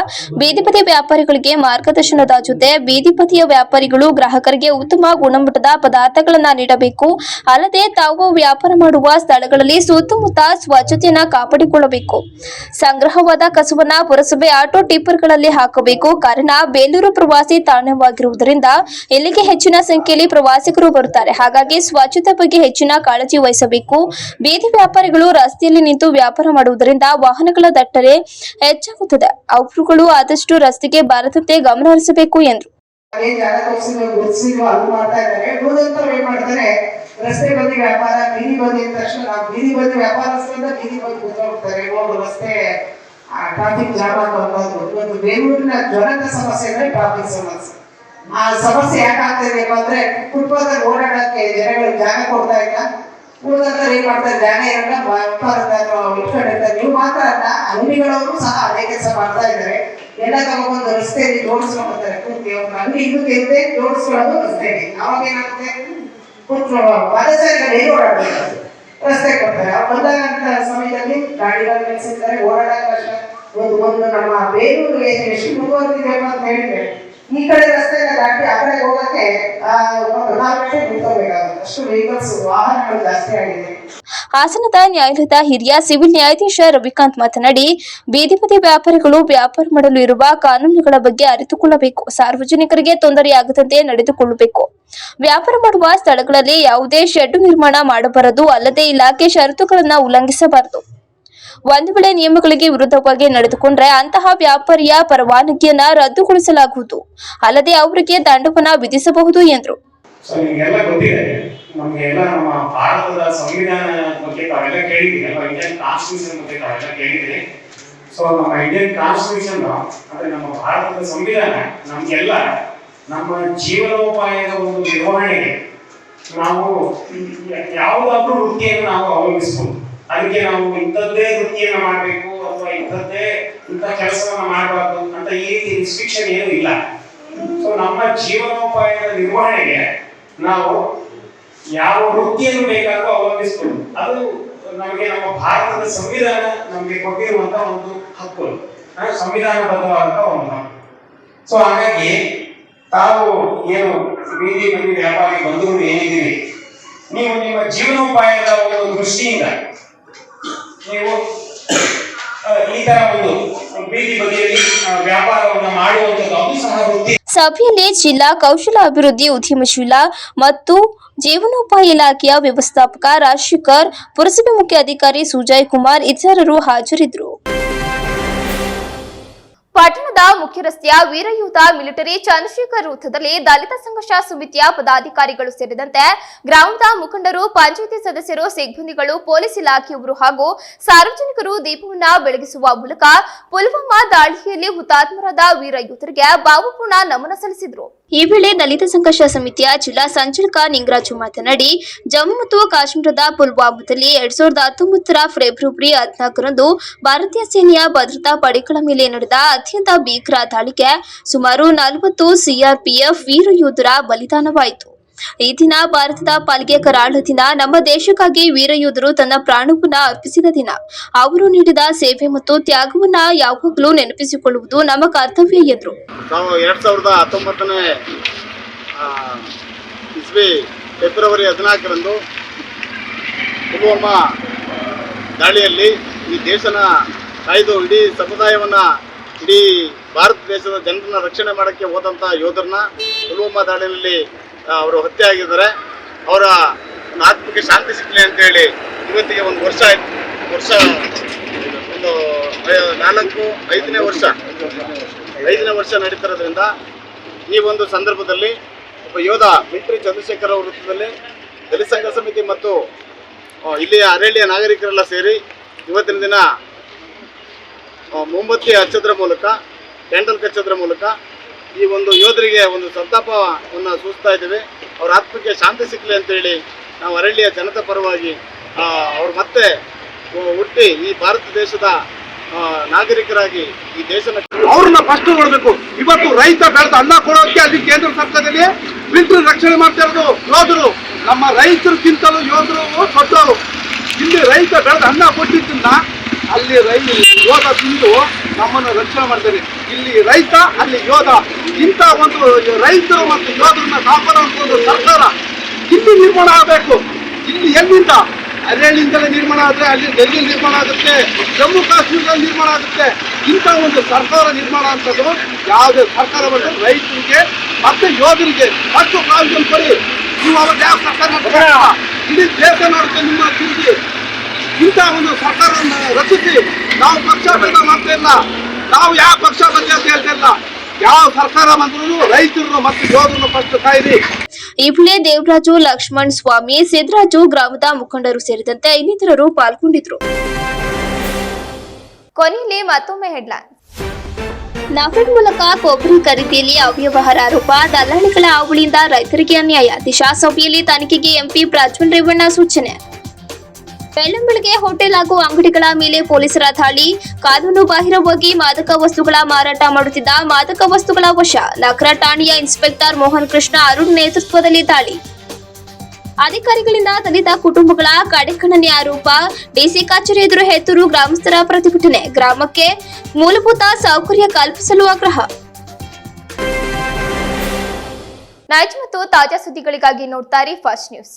ಬೇದಿಪತಿ ವ್ಯಾಪಾರಿಗಳಿಗೆ ಮಾರ್ಗದರ್ಶನದ ಜೊತೆ ಬೇದಿಪತಿಯ ವ್ಯಾಪಾರಿಗಳು ಗ್ರಾಹಕರಿಗೆ ಉತ್ತಮ ಗುಣಮಟ್ಟದ ಪದಾರ್ಥಗಳನ್ನು ನೀಡಬೇಕು. ಅಲ್ಲದೆ ತಾವು ವ್ಯಾಪಾರ ಮಾಡುವ ಸ್ಥಳಗಳಲ್ಲಿ ಸುತ್ತಮುತ್ತ ಸ್ವಚ್ಛತೆಯನ್ನ ಕಾಪಾಡಿಕೊಳ್ಳಬೇಕು. ಸಂಗ್ರಹವಾದ ಕಸವನ್ನ ಪುರಸಭೆ ಆಟೋ ಟಿಪ್ಪರ್ಗಳಲ್ಲಿ ಹಾಕಬೇಕು. ಕಾರಣ, ಬೇಲೂರು ಪ್ರವಾಸಿ ತಾಣವಾಗಿರುವುದರಿಂದ ಇಲ್ಲಿಗೆ ಹೆಚ್ಚಿನ ಸಂಖ್ಯೆಯಲ್ಲಿ ಪ್ರವಾಸಿಗರು ಬರುತ್ತಾರೆ. ಹಾಗಾಗಿ ಸ್ವಚ್ಛತೆ ಬಗ್ಗೆ ಹೆಚ್ಚಿನ ಕಾಳಜಿ ವಹಿಸಬೇಕು. ಬೀದಿ ವ್ಯಾಪಾರಿಗಳು ರಸ್ತೆಯಲ್ಲಿ ನಿಂತು ವ್ಯಾಪಾರ ಮಾಡುವುದರಿಂದ ವಾಹನಗಳ ದಟ್ಟಣೆ ಹೆಚ್ಚಾಗುತ್ತದೆ. ಅವರುಗಳು ಆದಷ್ಟು ರಸ್ತೆಗೆ ಬಾರದಂತೆ ಗಮನ ಹರಿಸಬೇಕು ಎಂದರು. ಜಾಗ ತೋರಿಸಿದ್ರು ಮಾಡ್ತಾ ಇದ್ದಾರೆ. ಉಳಿದಂತವ್ರು ಏನ್ ಮಾಡ್ತಾರೆ? ರಸ್ತೆ ಬದಿ ವ್ಯಾಪಾರ, ಬೀದಿ ಬದಿ ಅಂದ ತಕ್ಷಣ ನಾವು ಬೀದಿ ಬದಿ ವ್ಯಾಪಾರಸ್ಥರಿಂದ ಬೀದಿ ಬದಿ ಹೋಗ್ತಾರೆ. ನೋಡು ರಸ್ತೆ ಟ್ರಾಫಿಕ್ ಜಾಮ್ ಅನ್ನೋದು ಇವತ್ತು ಬೆಂಗಳೂರಿನ ಜ್ವಲಂತ ಸಮಸ್ಯೆ ಅಂದ್ರೆ ಟ್ರಾಫಿಕ್ ಸಮಸ್ಯೆ. ಆ ಸಮಸ್ಯೆ ಯಾಕೆ ಇದೆ ಅಂದ್ರೆ ಕುಟುಂಬದ ಓಡಾಡಕ್ಕೆ ಜನಗಳು ಜಾಗ ಕೊಡ್ತಾ ಇಲ್ಲ. ಉಳಿದಂತವ್ರು ಏನ್ ಮಾಡ್ತಾರೆ? ಜಾಗ ಇರಲ್ಲ ವ್ಯಾಪಾರದ ಇಟ್ಕೊಂಡಿರ್ತಾರೆ ನೀವು ಮಾತ್ರ ಅಲ್ಲ, ಅಂಗಡಿಗಳವರು ಸಹ ಅದೇ ಕೆಲಸ ಮಾಡ್ತಾ ಇದ್ದಾರೆ. ಎಲ್ಲ ತಗೊಂಡ್ಬಂದು ರಸ್ತೆಯಲ್ಲಿ ಜೋಡಿಸ್ಕೊಂಡ್ಬರ್ತಾರೆ ಕೂತಿ ಅವ್ರ ಅಂಗಡಿ ಇದಕ್ಕೆ ಇರುತ್ತೆ, ಜೋಡಿಸ್ಕೊಳ್ಳೋದು ರಸ್ತೆಗೆ ಅವಾಗ ಏನಾಗುತ್ತೆ? ಕೂತ್ರು ಪಾದಚಾರಿಗಳು ಹೇಗೆ ಓಡಾಡ್ಬೇಕು? ರಸ್ತೆ ಕೊಡ್ತಾರೆ. ಅವ್ರು ಬಂದಾಗಂತ ಸಮಯದಲ್ಲಿ ಗಾಡಿಗಳು ನಿಲ್ಸಿರ್ತಾರೆ ಓಡಾಡಕ್ಕೆ ಕಷ್ಟ ಒಂದು ಒಂದು ನಮ್ಮ ಬೇಲೂರು ಎಷ್ಟು ಮುಂದುವರೆದಿದೆ ಅಂತ ಹೇಳಿದ್ರೆ ಈ ಕಡೆ ರಸ್ತೆನ ದಾಟಿ ಆ ಕಡೆ ಹೋಗಕ್ಕೆ ಒಂದು ನಾಲ್ಕು ಗಂಟೆ ಅಷ್ಟು ವೆಹಿಕಲ್ಸ್ ವಾಹನಗಳು ಜಾಸ್ತಿ ಆಗಿದೆ. ಹಾಸನದ ನ್ಯಾಯಾಲಯದ ಹಿರಿಯ ಸಿವಿಲ್ ನ್ಯಾಯಾಧೀಶ ರವಿಕಾಂತ್ ಮಾತನಾಡಿ ಬೀದಿ ಬದಿ ವ್ಯಾಪಾರಿಗಳು ವ್ಯಾಪಾರ ಮಾಡಲು ಇರುವ ಕಾನೂನುಗಳ ಬಗ್ಗೆ ಅರಿತುಕೊಳ್ಳಬೇಕು. ಸಾರ್ವಜನಿಕರಿಗೆ ತೊಂದರೆಯಾಗದಂತೆ ನಡೆದುಕೊಳ್ಳಬೇಕು. ವ್ಯಾಪಾರ ಮಾಡುವ ಸ್ಥಳಗಳಲ್ಲಿ ಯಾವುದೇ ಶೆಡ್ ನಿರ್ಮಾಣ ಮಾಡಬಾರದು, ಅಲ್ಲದೆ ಇಲಾಖೆ ಷರತ್ತುಗಳನ್ನು ಉಲ್ಲಂಘಿಸಬಾರದು. ಒಂದು ವೇಳೆ ನಿಯಮಗಳಿಗೆ ವಿರುದ್ಧವಾಗಿ ನಡೆದುಕೊಂಡ್ರೆ ಅಂತಹ ವ್ಯಾಪಾರಿಯ ಪರವಾನಗಿಯನ್ನ ರದ್ದುಗೊಳಿಸಲಾಗುವುದು. ಅಲ್ಲದೆ ಅವರಿಗೆ ದಂಡವನ್ನ ವಿಧಿಸಬಹುದು ಎಂದರು. ಸೊ ನಮ್ಮ ಇಂಡಿಯನ್ ಕಾನ್ಸ್ಟಿಟ್ಯೂಷನ್ ಅಂದ್ರೆ ನಮ್ಮ ಭಾರತದ ಸಂವಿಧಾನ ನಮಗೆಲ್ಲ ನಮ್ಮ ಜೀವನೋಪಾಯದ ಒಂದು ನಿರ್ವಹಣೆಗೆ ನಾವು ಯಾವುದಾದ್ರೂ ವೃತ್ತಿಯನ್ನು ನಾವು ಅವಲಂಬಿಸ್ಬೋದು ಅದಕ್ಕೆ ನಾವು ಇಂಥದ್ದೇ ವೃತ್ತಿಯನ್ನು ಮಾಡಬೇಕು ಅಥವಾ ಇಂಥದ್ದೇ ಇಂಥ ಕೆಲಸವನ್ನ ಮಾಡಬಾರ್ದು ಅಂತ ಈ ರೀತಿ ರಿಸ್ಟ್ರಿಕ್ಷನ್ ಏನು ಇಲ್ಲ. ಸೊ ನಮ್ಮ ಜೀವನೋಪಾಯದ ನಿರ್ವಹಣೆಗೆ ನಾವು ಯಾವ ವೃತ್ತಿಯನ್ನು ಬೇಕಾದ್ರೂ ಅವಲಂಬಿಸಬಹುದು ಅದು ನಮಗೆ ನಮ್ಮ ಭಾರತದ ಸಂವಿಧಾನ ನಮಗೆ ಕೊಟ್ಟಿರುವಂತಹ ಒಂದು ಹಕ್ಕು. ಸಂವಿಧಾನಬದ್ಧವಾದಂತಹ ಸಂವಿಧಾನಬದ್ಧವಾದಂತ ಒಂದು ಸೊ ಹಾಗಾಗಿ ತಾವು ಏನು ಬೀದಿ ಬಂದಿ ವ್ಯಾಪಾರಿ ಬಂಧುಗಳು ಏನಿದ್ದೀರಿ? ನೀವು ನಿಮ್ಮ ಜೀವನೋಪಾಯದ ಒಂದು ದೃಷ್ಟಿಯಿಂದ ನೀವು ಸಭೆಯಲ್ಲಿ ಜಿಲ್ಲಾ ಕೌಶಲ ಅಭಿವೃದ್ಧಿ ಉದ್ಯಮಶೀಲ ಮತ್ತು ಜೀವನೋಪಾಯ ಇಲಾಖೆಯ ವ್ಯವಸ್ಥಾಪಕ ರಾಜಶೇಖರ್, ಪುರಸಭೆ ಮುಖ್ಯ ಅಧಿಕಾರಿ ಸುಜಯ್ ಕುಮಾರ್ ಇತರರು ಹಾಜರಿದ್ದರು. ಮುಖ್ಯ ರಸ್ತೆಯ ವೀರಯೂಥ ಮಿಲಿಟರಿ ಚಂದ್ರಶೇಖರ್ ವೃತ್ತದಲ್ಲಿ ದಲಿತ ಸಂಘರ್ಷ ಸಮಿತಿಯ ಪದಾಧಿಕಾರಿಗಳು ಸೇರಿದಂತೆ ಗ್ರಾಮದ ಮುಖಂಡರು, ಪಂಚಾಯಿತಿ ಸದಸ್ಯರು, ಸಿಬ್ಬಂದಿಗಳು, ಪೊಲೀಸ್ ಇಲಾಖೆಯವರು ಹಾಗೂ ಸಾರ್ವಜನಿಕರು ದೀಪವನ್ನ ಬೆಳಗಿಸುವ ಮೂಲಕ ಪುಲ್ವಾಮಾ ದಾಳಿಯಲ್ಲಿ ಹುತಾತ್ಮರಾದ ವೀರಯೋಧರಿಗೆ ಭಾವಪೂರ್ಣ ನಮನ ಸಲ್ಲಿಸಿದರು. ಈ ವೇಳೆ ದಲಿತ ಸಂಘರ್ಷ ಸಮಿತಿಯ ಜಿಲ್ಲಾ ಸಂಚಾಲಕ ನಿಂಗರಾಜು ಮಾತನಾಡಿ, ಜಮ್ಮು ಮತ್ತು ಕಾಶ್ಮೀರದ ಪುಲ್ವಾಮಾದಲ್ಲಿ ಎರಡ್ ಸಾವಿರದ ಹತ್ತೊಂಬತ್ತರ ಫೆಬ್ರವರಿ ಹದಿನಾಲ್ಕರಂದು ಭಾರತೀಯ ಸೇನೆಯ ಭದ್ರತಾ ಪಡೆಗಳ ಮೇಲೆ ನಡೆದ ಅತ್ಯಂತ ಭೀಕರ ದಾಳಿಗೆ ಸುಮಾರು ನಲವತ್ತು ಸಿಆರ್ಪಿಎಫ್ ವೀರ ಯೋಧರ ಬಲಿದಾನವಾಯಿತು. ಈ ದಿನ ಭಾರತದ ಪಾಲಿಗೆ ಕರಾಳ ದಿನ. ನಮ್ಮ ದೇಶಕ್ಕಾಗಿ ವೀರ ಯೋಧರು ತನ್ನ ಪ್ರಾಣವನ್ನ ಅರ್ಪಿಸಿದ ದಿನ. ಅವರು ನೀಡಿದ ಸೇವೆ ಮತ್ತು ತ್ಯಾಗವನ್ನ ಯಾವಾಗಲೂ ನೆನಪಿಸಿಕೊಳ್ಳುವುದು ನಮ್ಮ ಕರ್ತವ್ಯ, ಎಂದರು. ನಾವು ಫೆಬ್ರವರಿ ಹದಿನಾಲ್ಕರಂದು ಪುಲ್ವಾಮಾ ದಾಳಿಯಲ್ಲಿ ಈ ದೇಶನ ಕಾಯ್ದು ಇಡೀ ಸಮುದಾಯವನ್ನ ಇಡೀ ಭಾರತ ದೇಶದ ಜನರನ್ನ ರಕ್ಷಣೆ ಮಾಡೋಕ್ಕೆ ಹೋದಂಥ ಯೋಧರನ್ನ ಪುಲ್ವಾಮಾ ದಾಳಿಯಲ್ಲಿ ಅವರು ಹತ್ಯೆ ಆಗಿದ್ದಾರೆ. ಅವರ ಆತ್ಮಕ್ಕೆ ಶಾಂತಿ ಸಿಗಲಿ ಅಂತೇಳಿ ಇವತ್ತಿಗೆ ಒಂದು ವರ್ಷ ಆಯ್ತು. ವರ್ಷ, ಒಂದು ನಾಲ್ಕು, ಐದನೇ ವರ್ಷ. ಐದನೇ ವರ್ಷ ನಡೀತಿರೋದ್ರಿಂದ ಈ ಒಂದು ಸಂದರ್ಭದಲ್ಲಿ ಒಬ್ಬ ಯೋಧ ಮಿತ್ರಿ ಚಂದ್ರಶೇಖರ್ ಅವರ ವೃತ್ತದಲ್ಲಿ ದಲಿತ ಸಂಘ ಸಮಿತಿ ಮತ್ತು ಇಲ್ಲಿಯ ಅರೇಳಿಯ ನಾಗರಿಕರೆಲ್ಲ ಸೇರಿ ಇವತ್ತಿನ ದಿನ ಮೊಂಬತ್ತಿ ಹಚ್ಚೋದ್ರ ಮೂಲಕ, ಕ್ಯಾಂಡಲ್ ಕಚ್ಚೋದ್ರ ಮೂಲಕ ಈ ಒಂದು ಯೋಧರಿಗೆ ಒಂದು ಸಂತಾಪವನ್ನು ಸೂಚಿಸ್ತಾ ಇದ್ದೀವಿ. ಅವ್ರ ಆತ್ಮಕ್ಕೆ ಶಾಂತಿ ಸಿಕ್ಕಲಿ ಅಂತೇಳಿ ನಾವು ಅರಳ್ಳಿಯ ಜನತಾ ಪರವಾಗಿ ಅವ್ರು ಮತ್ತೆ ಹುಟ್ಟಿ ಈ ಭಾರತ ದೇಶದ ನಾಗರಿಕರಾಗಿ ಈ ದೇಶನ ಅವ್ರನ್ನ ಫಸ್ಟ್ ನೋಡಬೇಕು. ಇವತ್ತು ರೈತ ಬೆಳೆದ ಅನ್ನ ಕೊಡೋಕೆ ಅಲ್ಲಿ ಕೇಂದ್ರ ಸರ್ಕಾರದಲ್ಲಿ ಮಿಲಿಟರಿ ರಕ್ಷಣೆ ಮಾಡ್ತಾ ಇರೋದು ಯೋಧರು. ನಮ್ಮ ರೈತರಿಗಿಂತಲೂ ಯೋಧರು ದೊಡ್ಡವರು ಇಲ್ಲಿ ರೈತ ಬೆಳೆದ ಅನ್ನ ಕೊಟ್ಟಿದ್ದನ್ನ ಅಲ್ಲಿ ರೈ ಯೋಧ ತಿಂದು ನಮ್ಮನ್ನು ರಕ್ಷಣೆ ಮಾಡ್ತಾರೆ ಇಲ್ಲಿ ರೈತ, ಅಲ್ಲಿ ಯೋಧ. ಇಂಥ ಒಂದು ರೈತರು ಮತ್ತು ಯೋಧರನ್ನ ಕಾಪಾಡುವಂತ ಒಂದು ಸರ್ಕಾರ ಇಲ್ಲಿ ನಿರ್ಮಾಣ ಆಗಬೇಕು. ಇಲ್ಲಿ ಎಲ್ಲಿಂದ? ಅರಣ್ಯದಿಂದಲೇ ನಿರ್ಮಾಣ ಆದರೆ, ಅಲ್ಲಿ ಡೆಲ್ಲಿ ನಿರ್ಮಾಣ ಆಗುತ್ತೆ, ಜಮ್ಮು ಕಾಶ್ಮೀರದಲ್ಲಿ ನಿರ್ಮಾಣ ಆಗುತ್ತೆ. ಇಂಥ ಒಂದು ಸರ್ಕಾರ ನಿರ್ಮಾಣ ಅಂತದ್ದು ಯಾವುದೇ ಸರ್ಕಾರ ಬಂದ್ರೆ ರೈತರಿಗೆ ಮತ್ತು ಯೋಧರಿಗೆ ಮತ್ತು ಪ್ರಾವಿಷನ್ ಕೊಡಿ ನೀವು ಅವಾಗ ಯಾವ ಸರ್ಕಾರ? ಇಡೀ ದೇಶ ನೋಡುತ್ತೆ, ನಿಮ್ಮ ತಿರುಗಿ. ಇಂಥ ಒಂದು ಸರ್ಕಾರವನ್ನು ರಚಿಸಿ ನಾವು ಪಕ್ಷಭೇದ ಮಾಡ್ತಾ ಇಲ್ಲ. ನಾವು ಯಾವ ಪಕ್ಷ ಬಗ್ಗೆ ಅಂತ ಹೇಳ್ತಾ ಯಾವ ಸರ್ಕಾರ ಬಂದ್ರು ರೈತರು ಮತ್ತು ಯೋಧರನ್ನು ಫಸ್ಟ್ ಕಾಯಿರಿ. ವೇಳೆ ದೇವರಾಜು, ಲಕ್ಷ್ಮಣ್ ಸ್ವಾಮಿ ಸಿದ್ದರಾಜು ಗ್ರಾಮದ ಮುಖಂಡರು ಸೇರಿದಂತೆ ಇನ್ನಿತರರು ಪಾಲ್ಗೊಂಡಿದ್ರು ಕೊನೆಯಲ್ಲಿ ಮತ್ತೊಮ್ಮೆ ಹೆಡ್ಲೈನ್. ನಾಫೆಡ್ ಮೂಲಕ ಕೊಬ್ಬರಿ ಖರೀದಿಯಲ್ಲಿ ಅವ್ಯವಹಾರ ಆರೋಪ ದಲ್ಲಾಳಿಗಳ ಹಾವಳಿಯಿಂದ ರೈತರಿಗೆ ಅನ್ಯಾಯ ದಿಶಾ ಸಭೆಯಲ್ಲಿ ತನಿಖೆಗೆ ಎಂಪಿ ಪ್ರಜ್ವಲ್ ರೇವಣ್ಣ ಸೂಚನೆ. ಬೆಳ್ಳಂಬೆಳಗ್ಗೆ ಹೋಟೆಲ್ ಹಾಗೂ ಅಂಗಡಿಗಳ ಮೇಲೆ ಪೊಲೀಸರ ದಾಳಿ. ಕಾನೂನು ಬಾಹಿರವಾಗಿ ಮಾದಕ ವಸ್ತುಗಳ ಮಾರಾಟ ಮಾಡುತ್ತಿದ್ದ ಮಾದಕ ವಸ್ತುಗಳ ವಶ. ನಗರ ಠಾಣೆಯ ಇನ್ಸ್ಪೆಕ್ಟರ್ ಮೋಹನ್ ಕೃಷ್ಣ ಅರುಣ್ ನೇತೃತ್ವದಲ್ಲಿ ದಾಳಿ. ಅಧಿಕಾರಿಗಳಿಂದ ದಲಿತ ಕುಟುಂಬಗಳ ಕಡೆಗಣನೆ ಆರೋಪ. ಡಿಸಿ ಕಚೇರಿ ಎದುರು ಹೆತ್ತೂರು ಗ್ರಾಮಸ್ಥರ ಪ್ರತಿಭಟನೆ. ಗ್ರಾಮಕ್ಕೆ ಮೂಲಭೂತ ಸೌಕರ್ಯ ಕಲ್ಪಿಸಲು ಆಗ್ರಹ. ನೈಜ ಮತ್ತು ತಾಜಾ ಸುದ್ದಿಗಳಿಗಾಗಿ ನೋಡ್ತಾರೆ ಫಸ್ಟ್ ನ್ಯೂಸ್.